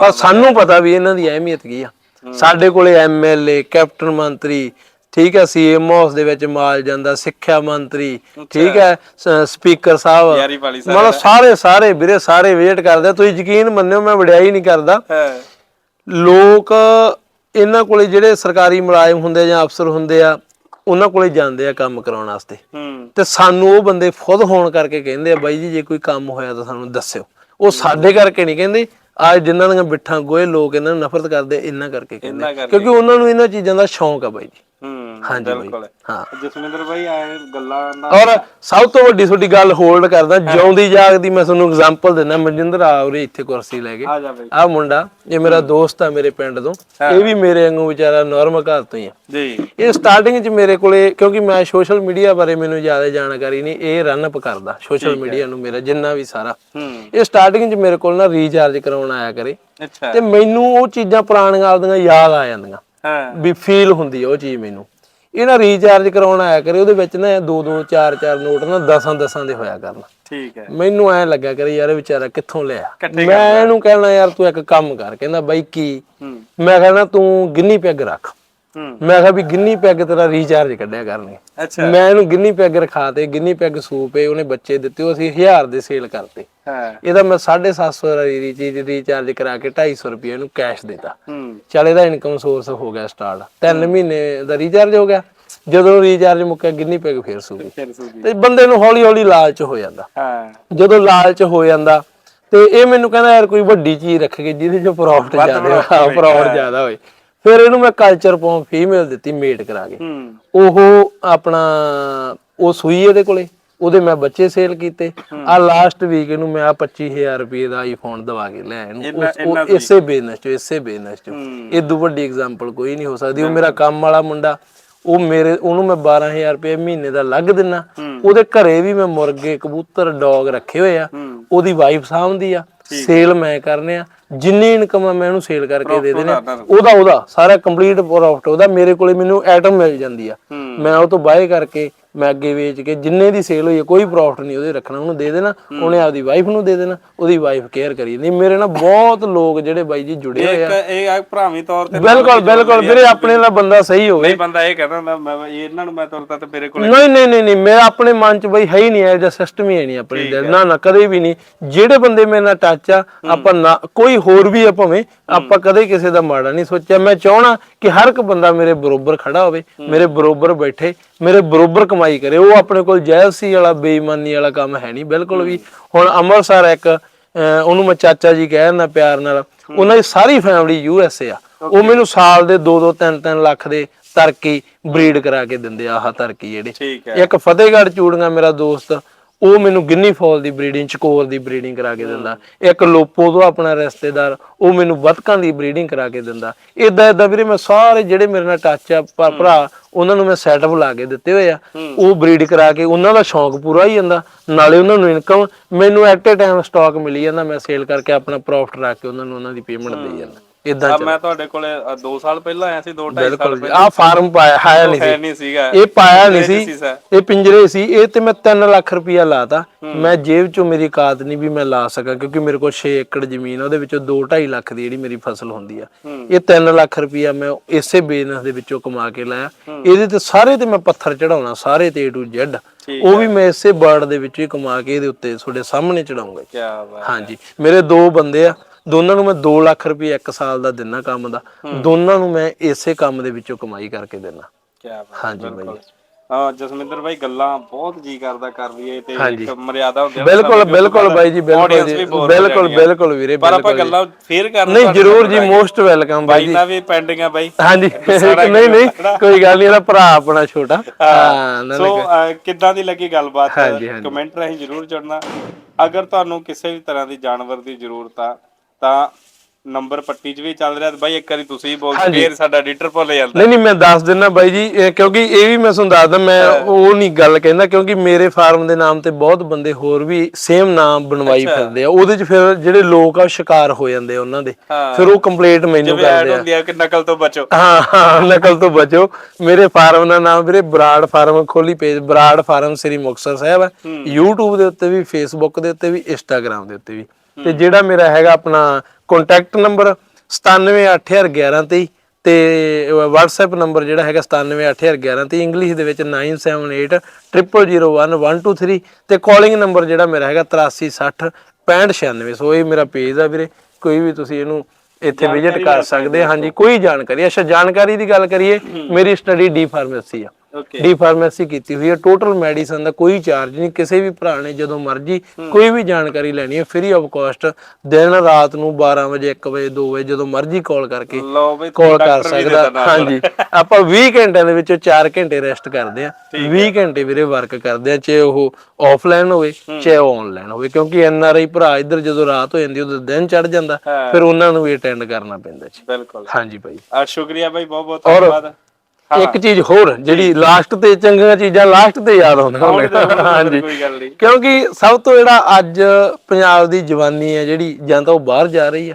ਪਰ ਸਾਨੂੰ ਪਤਾ ਵੀ ਇਹਨਾਂ ਦੀ ਅਹਿਮੀਅਤ ਕੀ ਆ। ਸਾਡੇ ਕੋਲੇ ਐਮਐਲਏ ਕੈਪਟਨ ਮੰਤਰੀ ਠੀਕ ਹੈ ਸੀਐਮ ਹਾਊਸ ਦੇ ਵਿੱਚ ਮਾਲ ਜਾਂਦਾ ਸਿੱਖਿਆ ਮੰਤਰੀ ਠੀਕ ਹੈ ਸ- ਸਪੀਕਰ ਸਾਹਿਬ। ਮਤਲਬ ਸਾਰੇ ਸਾਰੇ ਵੀਰੇ ਸਾਰੇ ਵੇਟ ਕਰਦੇ ਆ। ਤੁਸੀਂ ਯਕੀਨ ਮੰਨਿਓ ਮੈਂ ਵਡਿਆਈ ਨਹੀਂ ਕਰਦਾ। ਲੋਕ ਇਹਨਾਂ ਕੋਲੇ ਜਿਹੜੇ ਸਰਕਾਰੀ ਮੁਲਾਜ਼ਮ ਹੁੰਦੇ ਆ ਜਾਂ ਅਫਸਰ ਹੁੰਦੇ ਆ ਉਹਨਾਂ ਕੋਲੇ ਜਾਂਦੇ ਆ ਕੰਮ ਕਰਾਉਣ ਵਾਸਤੇ। ਹੂੰ। ਤੇ ਸਾਨੂੰ ਉਹ ਬੰਦੇ ਖੁਦ ਹੋਣ ਕਰਕੇ ਕਹਿੰਦੇ ਆ ਬਾਈ ਜੀ ਜੇ ਕੋਈ ਕੰਮ ਹੋਇਆ ਤਾਂ ਸਾਨੂੰ ਦੱਸਿਓ। ਉਹ ਸਾਡੇ ਕਰਕੇ ਨਹੀਂ ਕਹਿੰਦੇ। ਆ ਜਿਨ੍ਹਾਂ ਦੀਆਂ ਬਿੱਠਾਂ ਗੋਏ ਲੋਕ ਇਹਨਾਂ ਨੂੰ ਨਫ਼ਰਤ ਕਰਦੇ ਆ, ਇਹਨਾਂ ਕਰਕੇ ਕਹਿੰਦੇ। ਕਿਉਂਕਿ ਉਹਨਾਂ ਨੂੰ ਇਹਨਾਂ ਚੀਜ਼ਾਂ ਦਾ ਸ਼ੌਂਕ ਆ ਬਾਈ ਜੀ। ਹੂੰ ਹਾਂਜੀ ਬਾਈ। ਬਿਲਕੁਲ। ਹਾਂ। ਜਸਵਿੰਦਰ ਭਾਈ ਆਏ ਗੱਲਾਂ ਨਾ ਔਰ ਸਭ ਤੋਂ ਵੱਡੀ ਤੁਹਾਡੀ ਗੱਲ ਹੋਲਡ ਕਰਦਾ ਜਿਉਂਦੀ ਜਾਗਦੀ ਮੈਂ ਤੁਹਾਨੂੰ ਐਗਜ਼ਾਮਪਲ ਦਿੰਦਾ ਮਨਜਿੰਦਰ ਆ ਉਰੇ ਇੱਥੇ ਕੁਰਸੀ ਲੈ ਕੇ। ਆ ਜਾ ਬਈ। ਆ ਮੁੰਡਾ ਇਹ ਮੇਰਾ ਦੋਸਤ ਆ ਮੇਰੇ ਪਿੰਡ ਤੋਂ। ਇਹ ਵੀ ਮੇਰੇ ਵਾਂਗੂ ਵਿਚਾਰਾ ਨਾਰਮਲ ਘਰ ਤੋਂ ਹੀ ਆ। ਜੀ। ਇਹ ਸਟਾਰਟਿੰਗ 'ਚ ਮੇਰੇ ਕੋਲੇ ਕਿਉਂਕਿ ਮੈਂ ਸੋਸ਼ਲ ਮੀਡੀਆ ਬਾਰੇ ਮੈਨੂੰ ਜ਼ਿਆਦਾ ਜਾਣਕਾਰੀ ਨਹੀਂ ਇਹ ਰਨ ਅਪ ਕਰਦਾ ਸੋਸ਼ਲ ਮੀਡੀਆ ਨੂੰ ਮੇਰਾ ਜਿੰਨਾ ਵੀ ਸਾਰਾ। ਹੂੰ। ਇਹ ਸਟਾਰਟਿੰਗ 'ਚ ਮੇਰੇ ਕੋਲ ਨਾ ਰੀਚਾਰਜ ਕਰਾਉਣ ਆਇਆ ਕਰੇ। ਅੱਛਾ। ਤੇ ਮੈਨੂੰ ਉਹ ਚੀਜ਼ਾਂ ਪੁਰਾਣੀਆਂ ਆਪਦੀਆਂ ਯਾਦ ਆ ਜਾਂਦੀਆਂ। ਹਾਂ। ਵੀ ਫੀਲ ਹੁੰਦੀ ਆ ਉਹ ਚੀਜ਼ ਮੈਨੂੰ। ਇਹ ਨਾ ਰੀਚਾਰਜ ਕਰਾਉਣ ਆਇਆ ਕਰੇ ਉਹਦੇ ਵਿੱਚ ਨਾ ਦੋ ਦੋ ਚਾਰ ਚਾਰ ਨੋਟ ਨਾ ਦਸਾਂ ਦਸਾਂ ਦੇ ਹੋਇਆ ਕਰਨ। ਠੀਕ ਹੈ। ਮੈਨੂੰ ਐ ਲੱਗਿਆ ਕਰੇ ਯਾਰ ਇਹ ਵਿਚਾਰਾ ਕਿੱਥੋਂ ਲਿਆ? ਮੈਂ ਇਹਨੂੰ ਕਹਿਣਾ ਯਾਰ ਤੂੰ ਇੱਕ ਕੰਮ ਕਰ ਕਹਿੰਦਾ ਬਾਈ ਕੀ? ਮੈਂ ਕਹਿਣਾ ਤੂੰ ਗਿੰਨੀ ਪੈਗ ਰੱਖ। ਮੈਂ ਕਿਹਾ ਵੀ ਗਿੰਨੀ ਪੈਗ ਤੇਰਾ ਰੀਚਾਰਜ ਕੱਢਿਆ ਕਰਨਗੇ। ਅੱਛਾ। ਮੈਂ ਇਹਨੂੰ ਗਿੰਨੀ ਪੈਗ ਰਖਾ ਤੇ ਗਿੰਨੀ ਪੈਗ ਸੂਪ ਏ ਉਹਨੇ ਬੱਚੇ ਦਿੱਤੇ ਉਹ ਅਸੀਂ 1000 ਦੇ ਸੇਲ ਕਰਤੇ। ਹਾਂ। ਇਹਦਾ ਮੈਂ 750 ਦਾ ਰੀਚਾਰਜ ਰੀਚਾਰਜ ਕਰਾ ਕੇ 250 ਰੁਪਏ ਇਹਨੂੰ ਕੈਸ਼ ਦਿੱਤਾ। ਹੂੰ। ਚੱਲ ਇਹਦਾ ਇਨਕਮ ਸੋਰਸ ਹੋ ਗਿਆ ਸਟਾਰਟ ਤਿੰਨ ਮਹੀਨੇ ਦਾ ਰੀਚਾਰਜ ਹੋ ਗਿਆ। ਜਦੋਂ ਰੀਚਾਰਜ ਮੁੱਕਿਆ ਗਿੰਨੀ ਪੈਗ ਫੇਰ ਸੂਗੀ ਤੇ ਬੰਦੇ ਨੂੰ ਹੌਲੀ ਹੌਲੀ ਲਾਲਚ ਹੋ ਜਾਂਦਾ। ਹਾਂ। ਜਦੋਂ ਲਾਲਚ ਹੋ ਜਾਂਦਾ ਤੇ ਇਹ ਮੈਨੂੰ ਕਹਿੰਦਾ ਯਾਰ ਕੋਈ ਵੱਡੀ ਚੀਜ਼ ਰੱਖੇ ਜਿਹਦੇ ਚ ਪ੍ਰੋਫਿਟ ਜ਼ਿਆਦਾ ਹੋਵੇ ਪ੍ਰੋਫਿਟ ਜ਼ਿਆਦਾ ਹੋਵੇ ਫਿਰ ਇਹਨੂੰ ਮੈਂ ਕਲਚਰ ਪੌਂ ਫੀਮੇਲ ਦਿੱਤੀ ਮੇਟ ਕਰਾ ਕੇ। ਉਹ ਆਪਣਾ ਉਹ ਸੂਈ ਇਹਦੇ ਕੋਲੇ ਉਹਦੇ ਮੈਂ ਬੱਚੇ ਸੇਲ ਕੀਤੇ। ਆ ਲਾਸਟ ਵੀਕ ਇਹਨੂੰ ਮੈਂ ਆ 25000 ਰੁਪਏ ਦਾ ਆਈਫੋਨ ਦਵਾ ਕੇ ਲਿਆ ਇਹਨੂੰ। ਉਹ ਇਸੇ ਬਿਜ਼ਨਸ ਚ ਇਸੇ ਬਿਜ਼ਨਸ ਚ। ਇਦੋਂ ਵੱਡੀ ਐਗਜ਼ਾਮਪਲ ਕੋਈ ਨਹੀਂ ਹੋ ਸਕਦੀ। ਉਹ ਮੇਰਾ ਕੰਮ ਵਾਲਾ ਮੁੰਡਾ ਉਹ ਮੇਰੇ ਉਹਨੂੰ ਮੈਂ 12000 ਰੁਪਏ ਮਹੀਨੇ ਦਾ ਲੱਗ ਦਿੰਨਾ। ਉਹਦੇ ਘਰੇ ਵੀ ਮੈਂ ਮੁਰਗੇ ਕਬੂਤਰ ਡੌਗ ਰੱਖੇ ਹੋਏ ਆ। ਉਹਦੀ ਵਾਈਫ ਸਾਂਭਦੀ ਆ। ਸੇਲ ਮੈਂ ਕਰਨੇ ਆ। ਜਿੰਨੀ ਇਨਕਮ ਆ ਮੈਂ ਉਹਨੂੰ ਸੇਲ ਕਰਕੇ ਦੇ ਦੇਣੇ। ਉਹਦਾ ਉਹਦਾ ਸਾਰਾ ਕੰਪਲੀਟ ਪ੍ਰੋਫਿਟ ਉਹਦਾ ਮੇਰੇ ਕੋਲੇ ਮੈਨੂੰ ਆਈਟਮ ਮਿਲ ਜਾਂਦੀ ਆ। ਮੈਂ ਉਹ ਤੋਂ ਬਾਏ ਕਰਕੇ ਮੈਂ ਅੱਗੇ ਵੇਚ ਕੇ ਜਿੰਨੇ ਦੀ ਸੇਲ ਹੋਈ ਹੈ ਕੋਈ ਪ੍ਰੋਫਿਟ ਨਹੀਂ ਉਹਦੇ ਰੱਖਣਾ ਉਹਨੂੰ ਦੇ ਦੇਣਾ ਉਹਨੇ ਆਪਦੀ ਵਾਈਫ ਨੂੰ ਦੇ ਦੇਣਾ ਉਹਦੀ ਵਾਈਫ ਕੇਅਰ ਕਰੀ ਨਹੀਂ ਮੇਰੇ ਨਾਲ ਬਹੁਤ ਲੋਕ ਜਿਹੜੇ ਬਾਈ ਜੀ ਜੁੜੇ ਹੋਏ ਆ। ਇੱਕ ਇਹ ਆ ਭਰਾਵੀ ਤੌਰ ਤੇ ਬਿਲਕੁਲ ਬਿਲਕੁਲ ਵੀਰੇ ਆਪਣੇ ਨਾਲ ਬੰਦਾ ਸਹੀ ਹੋਵੇ। ਨਹੀਂ ਬੰਦਾ ਇਹ ਕਹਿੰਦਾ ਹੁੰਦਾ ਮੈਂ ਇਹਨਾਂ ਨੂੰ ਮੈਂ ਤੁਰਤਾ ਤੇ ਮੇਰੇ ਕੋਲ ਨਹੀਂ ਨਹੀਂ ਨਹੀਂ ਨਹੀਂ ਮੇਰਾ ਆਪਣੇ ਮਨ ਚ ਬਈ ਹੈ ਹੀ ਨਹੀਂ ਜਿਹਾ ਸਿਸਟਮ ਹੀ ਹੈ ਨਹੀਂ ਆਪਣੇ ਦਿਲ ਨਾ ਨਾ ਕਦੇ ਵੀ ਨਹੀਂ। ਜਿਹੜੇ ਬੰਦੇ ਮੇਰੇ ਨਾਲ ਟੱਚ ਆ ਆਪਾਂ ਨਾ ਕੋਈ ਹੋਰ ਵੀ ਆ ਭਾਵੇਂ ਆਪਾਂ ਕਦੇ ਕਿਸੇ ਦਾ ਮਾੜਾ ਨਹੀਂ ਸੋਚਿਆ। ਮੈਂ ਚਾਹਣਾ ਕਿ ਹਰ ਇੱਕ ਬੰਦਾ ਮੇਰੇ ਬਰੋਬਰ ਖੜਾ ਹੋਵੇ ਮੇਰੇ ਬਰੋਬਰ ਬੈਠੇ ਮੇਰੇ ਬਰੋਬਰ ਕਮਾਈ ਕਰੇ ਉਹ ਆਪਣੇ ਕੋਲ ਜੈਲਸੀ ਵਾਲਾ ਬੇਈਮਾਨੀ ਵਾਲਾ ਕੰਮ ਹੈ ਨਹੀਂ ਬਿਲਕੁਲ ਵੀ। ਹੁਣ ਅੰਮ੍ਰਿਤਸਰ ਇੱਕ ਉਹਨੂੰ ਮੈਂ ਚਾਚਾ ਜੀ ਕਹਿ ਦਿੰਦਾ ਪਿਆਰ ਨਾਲ ਉਹਨਾਂ ਦੀ ਸਾਰੀ ਫੈਮਿਲੀ ਯੂ ਐਸ ਏ ਆ। ਉਹ ਮੈਨੂੰ ਸਾਲ ਦੇ 2 2 3 3 ਲੱਖ ਦੇ ਤਰਕੀ ਬਰੀਡ ਕਰਾ ਕੇ ਦਿੰਦੇ ਆਹ ਤਰਕੀ ਜਿਹੜੇ। ਇੱਕ ਫਤਿਹਗੜ੍ਹ ਚੂੜੀਆਂ ਮੇਰਾ ਦੋਸਤ ਉਹ ਮੈਨੂੰ ਗਿੰਨੀ ਫੌਲ ਦੀ ਬਰੀਡਿੰਗ ਚਕੋਰ ਦੀ ਬਰੀਡਿੰਗ ਕਰਾ ਕੇ ਦਿੰਦਾ। ਇੱਕ ਲੋਪੋ ਤੋਂ ਆਪਣਾ ਰਿਸ਼ਤੇਦਾਰ ਉਹ ਮੈਨੂੰ ਬਤਕਾਂ ਦੀ ਬਰੀਡਿੰਗ ਕਰਾ ਕੇ ਦਿੰਦਾ। ਇਦਾਂ ਇਦਾਂ ਵੀਰੇ ਮੈਂ ਸਾਰੇ ਜਿਹੜੇ ਮੇਰੇ ਨਾਲ ਟੱਚ ਆ ਭਰਾ ਉਹਨਾਂ ਨੂੰ ਮੈਂ ਸੈਟਅਪ ਲਾ ਕੇ ਦਿੱਤੇ ਹੋਏ ਆ। ਉਹ ਬਰੀਡ ਕਰਾ ਕੇ ਉਹਨਾਂ ਦਾ ਸ਼ੌਂਕ ਪੂਰਾ ਹੀ ਜਾਂਦਾ। ਨਾਲੇ ਉਹਨਾਂ ਨੂੰ ਇਨਕਮ ਮੈਨੂੰ ਐਟ ਅ ਟਾਈਮ ਸਟਾਕ ਮਿਲੀ ਜਾਂਦਾ। ਮੈਂ ਸੇਲ ਕਰਕੇ ਆਪਣਾ ਪ੍ਰੋਫਿਟ ਰੱਖ ਕੇ ਉਹਨਾਂ ਨੂੰ ਉਹਨਾਂ ਦੀ ਪੇਮੈਂਟ ਦੇ ਜਾਂਦਾ। ਇਦਾਂ ਆ ਮੈਂ ਤੁਹਾਡੇ ਕੋਲੇ 2 ਸਾਲ ਪਹਿਲਾਂ ਆਇਆ ਸੀ 2 2.5 ਸਾਲ ਬਿਲਕੁਲ ਪਹਿਲਾਂ ਆ ਫਾਰਮ ਪਾਇਆ ਹੈ ਨਹੀਂ ਹੈ ਸੀ ਨਹੀਂ ਸੀਗਾ। ਇਹ ਪਾਇਆ ਨਹੀਂ ਪਿੰਜਰੇ 'ਚ ਸੀ ਸੀ ਸਰ। ਇਹ ਪਿੰਜਰੇ ਸੀ। ਇਹ ਤੇ ਮੈਂ 3 ਲੱਖ ਰੁਪਇਆ ਲਾਤਾ। ਮੈਂ ਜੇਬ ਚੋਂ ਮੇਰੀ ਕਾਤ ਨਹੀਂ ਵੀ ਮੈਂ ਲਾ ਸਕਾਂ ਕਿਉਂਕਿ ਮੇਰੇ ਕੋਲ 6 ਏਕੜ ਜ਼ਮੀਨ ਆ ਉਹਦੇ ਵਿੱਚੋਂ 2.5 ਲੱਖ ਦੀ ਜਿਹੜੀ ਮੇਰੀ ਫਸਲ ਹੁੰਦੀ ਆ। ਇਹ 3 ਲੱਖ ਰੁਪਇਆ ਮੈਂ ਇਸੇ ਬਿਜ਼ਨਸ ਦੇ ਵਿੱਚੋਂ ਕਮਾ ਕੇ ਲਾਇਆ। ਇਹਦੇ ਤੇ ਸਾਰੇ ਤੇ ਮੈਂ ਪੱਥਰ ਚੜਾਉਣਾ ਸਾਰੇ ਤੇ A to Z ਠੀਕ ਉਹ ਵੀ ਮੈਂ ਇਸੇ ਬਰਡ ਦੇ ਵਿੱਚੋਂ ਹੀ ਕਮਾ ਕੇ ਇਹਦੇ ਉੱਤੇ ਤੁਹਾਡੇ ਸਾਹਮਣੇ ਚੜਾਉਂਗਾ ਕੀ ਬਾਤ ਹਾਂਜੀ। ਮੇਰੇ ਦੋ ਬੰਦੇ ਆ ਦੋਨਾਂ ਨੂੰ ਮੈਂ 2 ਲੱਖ ਰੁਪਏ ਇੱਕ ਸਾਲ ਦਾ ਦਿੰਨਾ ਕੰਮ ਦਾ। ਦੋਨਾਂ ਨੂੰ ਮੈਂ ਇਸੇ ਕੰਮ ਦੇ ਵਿੱਚੋਂ ਕਮਾਈ ਕਰਕੇ ਕੀ ਬਾਤ ਹਾਂਜੀ ਬਾਈ ਹਾਂ ਜਸਮਿੰਦਰ ਭਾਈ ਗੱਲਾਂ ਬਹੁਤ ਜੀ ਕਰਦਾ ਕਰ ਲਈਏ ਤੇ। ਇੱਕ ਮਰਿਆਦਾ ਹੁੰਦੀ ਆ ਬਿਲਕੁਲ ਬਿਲਕੁਲ ਬਾਈ ਜੀ ਬਿਲਕੁਲ ਹੋ ਬਿਲਕੁਲ ਵੀਰੇ ਪਰ ਆਪਾਂ। ਗੱਲਾਂ ਫੇਰ ਕਰਨਾ ਨਹੀਂ ਜਰੂਰ ਜੀ ਮੋਸਟ ਵੈਲਕਮ ਬਾਈ ਬਾਈ ਜੀ। ਦਾ ਵੀ ਪੈਂਡਿੰਗ ਆ ਬਾਈ। ਹਾਂਜੀ। ਨਹੀਂ ਨਹੀਂ ਕੋਈ ਗੱਲ ਨਹੀਂ ਇਹਦਾ ਭਰਾ ਆਪਣਾ ਛੋਟਾ। ਹਾਂ। ਨਾ ਸੋ ਕਿੱਦਾਂ ਦੀ ਲੱਗੀ ਗੱਲਬਾਤ। ਕਮੈਂਟ ਰਾਹੀਂ ਜਰੂਰ ਜੁੜਨਾ ਅਗਰ ਤੁਹਾਨੂੰ ਕਿਸੇ ਵੀ ਤਰ੍ਹਾਂ ਦੀ ਜਾਨਵਰ ਦੀ ਜ਼ਰੂਰਤ ਆ ਤਾਂ ਨੰਬਰ ਪੱਟੀ 'ਚ ਵੀ ਚੱਲ ਰਿਹਾ ਤੇ ਬਾਈ ਇੱਕ ਵਾਰੀ ਤੁਸੀਂ ਹੀ ਬੋਲ ਫੇਰ ਸਾਡਾ ਐਡੀਟਰ ਭੁੱਲ ਜਾਂਦਾ। ਨਹੀਂ ਨਹੀਂ ਮੈਂ ਦੱਸ ਦਿੰਦਾ ਬਾਈ ਜੀ ਇਹ ਕਿਉਂਕਿ ਇਹ ਵੀ ਮੈਂ ਤੁਹਾਨੂੰ ਦੱਸਦਾ ਮੈਂ ਉਹ ਨਹੀਂ ਗੱਲ ਕਹਿੰਦਾ ਕਿਉਂਕਿ ਮੇਰੇ ਫਾਰਮ ਦੇ ਨਾਮ ਤੇ ਬਹੁਤ ਬੰਦੇ ਹੋਰ ਵੀ ਸੇਮ ਨਾਮ ਬਣਵਾਈ ਫਿਰਦੇ ਆ। ਉਹਦੇ ਚ ਫਿਰ ਜਿਹੜੇ ਲੋਕ ਆ ਉਹ ਸ਼ਿਕਾਰ ਹੋ ਜਾਂਦੇ ਆ ਉਹਨਾਂ ਦੇ। ਹਾਂ। ਫਿਰ ਉਹ ਕੰਪਲੀਟ ਮੈਨੂੰ ਜਿਵੇਂ ਐਡ ਕਰਦੇ ਆ। ਹੁੰਦੀ ਆ ਕਿ ਨਕਲ ਤੋਂ ਬਚੋ। ਹਾਂ ਹਾਂ ਨਕਲ ਤੋਂ ਬਚੋ। ਮੇਰੇ ਫਾਰਮ ਦਾ ਨਾਮ ਵੀਰੇ ਬਰਾੜ ਫਾਰਮ ਖੋਲੀ ਪੇਜ ਬਰਾੜ ਫਾਰਮ ਸ੍ਰੀ ਮੁਕਤਸਰ ਸਾਹਿਬ ਹੈ। YouTube ਦੇ ਉੱਤੇ ਵੀ Facebook ਦੇ ਉੱਤੇ ਵੀ Instagram ਦੇ ਉੱਤੇ ਵੀ। ਤੇ ਜਿਹੜਾ ਮੇਰਾ ਹੈਗਾ ਆਪਣਾ ਕੰਟੈਕਟ ਨੰਬਰ 978111 ਤੇ WhatsApp ਨੰਬਰ ਜਿਹੜਾ ਹੈਗਾ 978111 ਤੇ ਇੰਗਲਿਸ਼ ਦੇ ਵਿੱਚ 9780011223 ਤੇ ਕਾਲਿੰਗ ਨੰਬਰ ਜਿਹੜਾ ਮੇਰਾ ਹੈਗਾ 8360 6596 ਸੋ ਇਹ ਮੇਰਾ ਪੇਜ ਆ ਵੀਰੇ ਕੋਈ ਵੀ ਤੁਸੀਂ ਇਹਨੂੰ ਇੱਥੇ ਵਿਜ਼ਿਟ ਕਰ ਸਕਦੇ ਹਾਂਜੀ ਕੋਈ ਜਾਣਕਾਰੀ ਅੱਛਾ ਜਾਣਕਾਰੀ ਦੀ ਗੱਲ ਕਰੀਏ ਮੇਰੀ ਸਟੱਡੀ ਡੀ ਫਾਰਮੇਸੀ ਆ। ਡੀ ਫਾਰਮੇਸੀ ਕੀਤੀ ਹੋਈ ਹੈ। ਟੋਟਲ ਮੈਡੀਸਨ ਦਾ ਕੋਈ ਚਾਰਜ ਨਹੀਂ। ਕਿਸੇ ਵੀ ਭਰਾ ਨੇ ਜਦੋਂ ਮਰਜ਼ੀ ਕੋਈ ਵੀ ਜਾਣਕਾਰੀ ਲੈਣੀ ਹੈ ਫ੍ਰੀ ਆਫ ਕਾਸਟ ਦਿਨ ਰਾਤ ਨੂੰ 12 ਵਜੇ 1 ਵਜੇ 2 ਵਜੇ ਜਦੋਂ ਮਰਜ਼ੀ ਕਾਲ ਕਰਕੇ ਕਾਲ ਕਰ ਸਕਦਾ। ਹਾਂਜੀ। ਆਪਾਂ 20 ਘੰਟਿਆਂ ਦੇ ਵਿੱਚੋਂ 4 ਘੰਟੇ ਰੈਸਟ ਕਰਦੇ ਆ 20 ਘੰਟੇ ਵੀਰੇ ਵਰਕ ਕਰਦੇ ਆ ਚਾਹੇ ਉਹ ਆਫਲਾਈਨ ਹੋਵੇ ਚਾਹੇ ਆਨਲਾਈਨ ਹੋਵੇ। ਕਿਉਂਕਿ ਐਨ ਆਰ ਆਈ ਭਰਾ ਇੱਧਰ ਜਦੋਂ ਰਾਤ ਹੋ ਜਾਂਦੀ ਉਦੋਂ ਦਿਨ ਚੜ ਜਾਂਦਾ। ਫਿਰ ਉਹਨਾਂ ਨੂੰ ਵੀ ਅਟੈਂਡ ਕਰਨਾ ਪੈਂਦਾ ਜੀ। ਬਿਲਕੁਲ। ਹਾਂਜੀ ਭਾਈ। ਆ ਸ਼ੁਕਰੀਆ ਬਾਈ ਬਹੁਤ ਬਹੁਤ ਧੰਨਵਾਦ। ਇੱਕ ਚੀਜ਼ ਹੋਰ ਜਿਹੜੀ ਲਾਸਟ ਤੇ ਚੰਗੀਆਂ ਚੀਜ਼ਾਂ ਲਾਸਟ ਤੇ ਯਾਦ ਆਉਂਦੀਆਂ ਹਾਂਜੀ। ਕਿਉਂਕਿ ਸਭ ਤੋਂ ਜਿਹੜਾ ਅੱਜ ਪੰਜਾਬ ਦੀ ਜਵਾਨੀ ਹੈ ਜਿਹੜੀ ਜਾਂ ਤਾਂ ਉਹ ਬਾਹਰ ਜਾ ਰਹੀ ਆ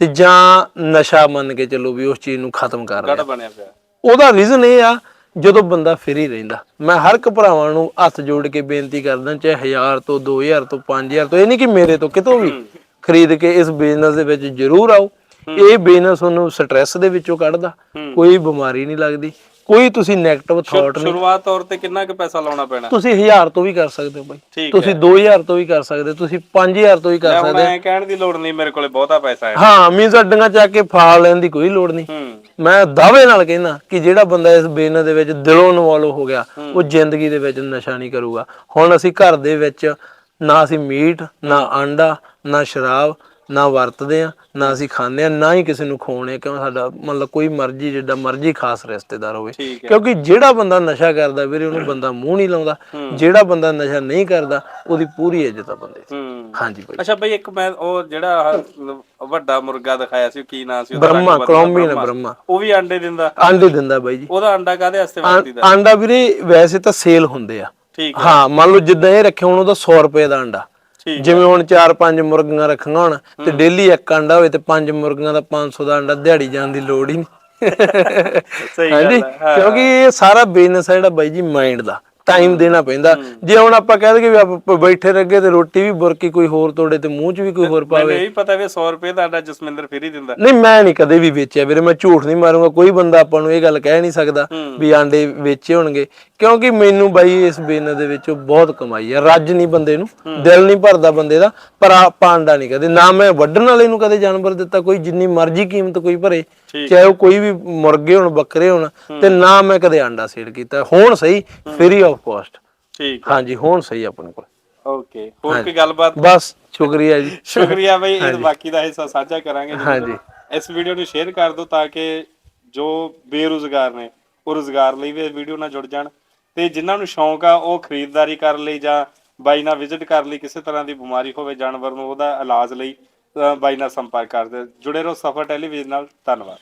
ਤੇ ਜਾਂ ਨਸ਼ਾ ਮੰਨ ਕੇ ਚੱਲੋ ਵੀ ਉਸ ਚੀਜ਼ ਨੂੰ ਖਤਮ ਕਰ ਰਿਹਾ। ਬਣਿਆ ਪਿਆ। ਉਹਦਾ ਰੀਜ਼ਨ ਇਹ ਆ ਜਦੋਂ ਬੰਦਾ ਫਰੀ ਰਹਿੰਦਾ। ਮੈਂ ਹਰ ਇੱਕ ਭਰਾਵਾਂ ਨੂੰ ਹੱਥ ਜੋੜ ਕੇ ਬੇਨਤੀ ਕਰਦਾ ਚਾਹੇ 1000 ਤੋਂ 2000 ਤੋਂ 5000 ਤੋਂ ਇਹ ਨਹੀਂ ਕਿ ਮੇਰੇ ਤੋਂ ਕਿਤੋਂ ਵੀ ਖਰੀਦ ਕੇ ਇਸ ਬਿਜ਼ਨਸ ਦੇ ਵਿੱਚ ਜ਼ਰੂਰ ਆਓ। ਇਹ ਬਿਜ਼ਨਸ ਤੁਹਾਨੂੰ ਸਟ੍ਰੈਸ ਦੇ ਵਿੱਚੋਂ ਕੱਢਦਾ ਕੋਈ ਬਿਮਾਰੀ ਨਹੀਂ ਲੱਗਦੀ ਕੋਈ ਤੁਸੀਂ 네ਗੇਟਿਵ ਥਾਟ ਨਹੀਂ। ਸ਼ੁਰੂਆਤ ਤੌਰ ਤੇ ਕਿੰਨਾ ਕੁ ਪੈਸਾ ਲਾਉਣਾ ਪੈਣਾ? ਤੁਸੀਂ 1000 ਤੋਂ ਵੀ ਕਰ ਸਕਦੇ ਹੋ ਬਾਈ। ਤੁਸੀਂ 2000 ਤੋਂ ਵੀ ਕਰ ਸਕਦੇ ਤੁਸੀਂ 5000 ਤੋਂ ਵੀ ਕਰ ਸਕਦੇ। ਐ ਕਹਿਣ ਦੀ ਲੋੜ ਨਹੀਂ ਮੇਰੇ ਕੋਲੇ ਬਹੁਤਾ ਪੈਸਾ ਹੈ। ਹਾਂ ਮੀਨਸ ਅੱਡੀਆਂ ਚੱਕ ਕੇ ਫਾਲ ਲੈਣ ਦੀ ਕੋਈ ਲੋੜ ਨਹੀਂ। ਮੈਂ ਦਾਅਵੇ ਨਾਲ ਕਹਿੰਦਾ ਕਿ ਜਿਹੜਾ ਬੰਦਾ ਇਸ ਬਿਜ਼ਨਸ ਦੇ ਵਿੱਚ ਦਿਲੋਂ ਇਨਵੋਲਵ ਹੋ ਗਿਆ ਉਹ ਜ਼ਿੰਦਗੀ ਦੇ ਵਿੱਚ ਨਸ਼ਾ ਨਹੀਂ ਕਰੂਗਾ। ਹੁਣ ਅਸੀਂ ਘਰ ਦੇ ਵਿੱਚ ਨਾ ਅਸੀਂ ਮੀਟ ਨਾ ਆਂਡਾ ਨਾ ਸ਼ਰਾਬ ਨਾ ਵਰਤਦੇ ਆ ਨਾ ਅਸੀਂ ਖਾਂਦੇ ਆ ਨਾ ਹੀ ਕਿਸੇ ਨੂੰ ਖਵਾਉਣੇ ਕਿਉਂ ਸਾਡਾ ਮਤਲਬ ਕੋਈ ਮਰਜ਼ੀ ਜਿੱਡਾ ਮਰਜ਼ੀ ਖਾਸ ਰਿਸ਼ਤੇਦਾਰ ਹੋਵੇ। ਕਿਉਂਕਿ ਜਿਹੜਾ ਬੰਦਾ ਨਸ਼ਾ ਕਰਦਾ ਵੀਰੇ ਉਹਨੂੰ ਬੰਦਾ ਮੂੰਹ ਨਹੀਂ ਲਾਉਂਦਾ। ਜਿਹੜਾ ਬੰਦਾ ਨਸ਼ਾ ਨਹੀਂ ਕਰਦਾ ਉਹਦੀ ਪੂਰੀ ਇੱਜ਼ਤ ਆ ਬੰਦੇ ਦੀ। ਹਾਂਜੀ ਭਾਈ ਅੱਛਾ ਬਈ ਇੱਕ ਮੈਂ ਉਹ ਜਿਹੜਾ ਵੱਡਾ ਮੁਰਗਾ ਦਿਖਾਇਆ ਸੀ ਕੀ ਨਾਂ ਸੀ ਉਹਦਾ? ਬ੍ਰਹਮਾ ਰੰਗ ਬਦਲਾ, ਕਲੋਂਬੀ ਨੇ ਬ੍ਰਹਮਾ। ਉਹ ਵੀ ਆਂਡੇ ਦਿੰਦਾ। ਆਂਡੇ ਦਿੰਦਾ ਬਾਈ ਜੀ। ਉਹਦਾ ਅੰਡਾ ਕਾਦੇ ਵਾਸਤੇ ਵਰਤੀਦਾ? ਆਂਡਾ ਵੀਰੇ ਵੈਸੇ ਤਾਂ ਸੇਲ ਹੁੰਦੇ ਆ। ਠੀਕ ਹਾਂ। ਮੰਨ ਲਓ ਜਿੱਦਾਂ ਇਹ ਰੱਖਿਆ ਹੁਣ ਉਹਦਾ 100 ਰੁਪਏ ਦਾ ਅੰਡਾ ਠੀਕ ਜਿਵੇਂ ਹੁਣ 4-5 ਮੁਰਗੀਆਂ ਰੱਖੀਆਂ ਹੋਣ ਤੇ ਡੇਲੀ ਇੱਕ ਅੰਡਾ ਹੋਵੇ ਤੇ 5 ਮੁਰਗੀਆਂ ਦਾ 500 ਦਾ ਅੰਡਾ ਦਿਹਾੜੀ ਜਾਣ ਦੀ ਲੋੜ ਹੀ ਨਹੀਂ। ਸਹੀ ਗੱਲ ਹੈ। ਕਿਉਂਕਿ ਇਹ ਸਾਰਾ ਬਿਜ਼ਨਸ ਹੈ ਜਿਹੜਾ ਬਾਈ ਜੀ ਮਾਈਂਡ ਦਾ। ਟਾਈਮ ਦੇਣਾ ਪੈਂਦਾ। ਜੇ ਹੁਣ ਆਪਾਂ ਕਹਿ ਦਈਏ ਵੀ ਆਪਾਂ ਬੈਠੇ ਰੱਗੇ ਤੇ ਰੋਟੀ ਵੀ ਬੁਰਕੀ ਕੋਈ ਹੋਰ ਤੋੜੇ ਤੇ ਮੂੰਹ 'ਚ ਵੀ ਕੋਈ ਹੋਰ ਪਾਵੇ। ਮੈਨੂੰ ਇਹ ਪਤਾ ਵੀ 100 ਰੁਪਏ ਦਾ ਅੰਡਾ ਜਸਮਿੰਦਰ ਫਿਰ ਹੀ ਦਿੰਦਾ। ਨਹੀਂ ਮੈਂ ਨਹੀਂ ਕਦੇ ਵੀ ਵੇਚਿਆ ਵੀਰੇ ਮੈਂ ਝੂਠ ਨਹੀਂ ਮਾਰੂੰਗਾ। ਕੋਈ ਬੰਦਾ ਆਪਾਂ ਨੂੰ ਇਹ ਗੱਲ ਕਹਿ ਨਹੀਂ ਸਕਦਾ ਵੀ ਆਂਡੇ ਵੇਚੇ ਹੋਣਗੇ। ਕਿਉਂਕਿ ਮੈਨੂੰ ਬਾਈ ਇਸ ਬਿਜ਼ਨਸ ਦੇ ਵਿੱਚੋਂ ਬਹੁਤ ਕਮਾਈ ਆ ਰੱਜ ਨਹੀਂ ਬੰਦੇ ਨੂੰ ਦਿਲ ਨਹੀਂ ਭਰਦਾ ਬੰਦੇ ਦਾ ਪਰ ਆਪਾਂ ਆਂਡਾ ਨਹੀਂ ਕਦੇ। ਨਾ ਮੈਂ ਵੱਢਣ ਵਾਲੇ ਨੂੰ ਕਦੇ ਜਾਨਵਰ ਦਿੱਤਾ ਕੋਈ ਜਿੰਨੀ ਮਰਜ਼ੀ ਕੀਮਤ ਕੋਈ ਭਰੇ। ਚਾਹੇ ਉਹ ਕੋਈ ਵੀ ਮੁਰਗੇ ਹੋਣ ਬੱਕਰੇ ਹੋਣ ਤੇ ਨਾ ਮੈਂ ਕਦੇ ਆਂਡਾ ਸੇਲ ਕੀਤਾ। ਹੁਣ ਸਹੀ ਫ੍ਰੀ ਆਫ ਕਾਸਟ ਠੀਕ। ਹਾਂਜੀ ਹੁਣ ਸਹੀ ਆਪਣੇ ਕੋਲ। ਓਕੇ ਹੋਰ ਕੋਈ ਗੱਲਬਾਤ? ਬਸ ਸ਼ੁਕਰੀਆ ਜੀ। ਸ਼ੁਕਰੀਆ ਬਈ ਇਹ ਬਾਕੀ ਦਾ ਹਿੱਸਾ ਸਾਂਝਾ ਕਰਾਂਗੇ। ਹਾਂਜੀ। ਇਸ ਵੀਡੀਓ ਨੂੰ ਸ਼ੇਅਰ ਕਰ ਦਿਓ ਤਾਂ ਕਿ ਜੋ ਬੇਰੁਜ਼ਗਾਰ ਨੇ ਉਹ ਰੁਜ਼ਗਾਰ ਲਈ ਵੀ ਇਸ ਵੀਡੀਓ ਨਾਲ ਜੁੜ ਜਾਣ। ਤੇ ਜਿਨ੍ਹਾਂ ਨੂੰ ਸ਼ੌਂਕ ਆ ਉਹ ਖਰੀਦਦਾਰੀ ਕਰਨ ਲਈ ਜਾਂ ਬਾਈ ਨਾਲ ਵਿਜ਼ਿਟ ਕਰਨ ਲਈ ਕਿਸੇ ਤਰ੍ਹਾਂ ਦੀ ਬਿਮਾਰੀ ਹੋਵੇ ਜਾਨਵਰ ਨੂੰ ਉਹਦਾ ਇਲਾਜ ਲਈ ਅ, ਬਾਈ ਨਾਲ ਸੰਪਰਕ ਕਰਦੇ। ਜੁੜੇ ਰਹੋ ਸਫਰ ਟੈਲੀਵਿਜ਼ਨ ਨਾਲ। ਧੰਨਵਾਦ।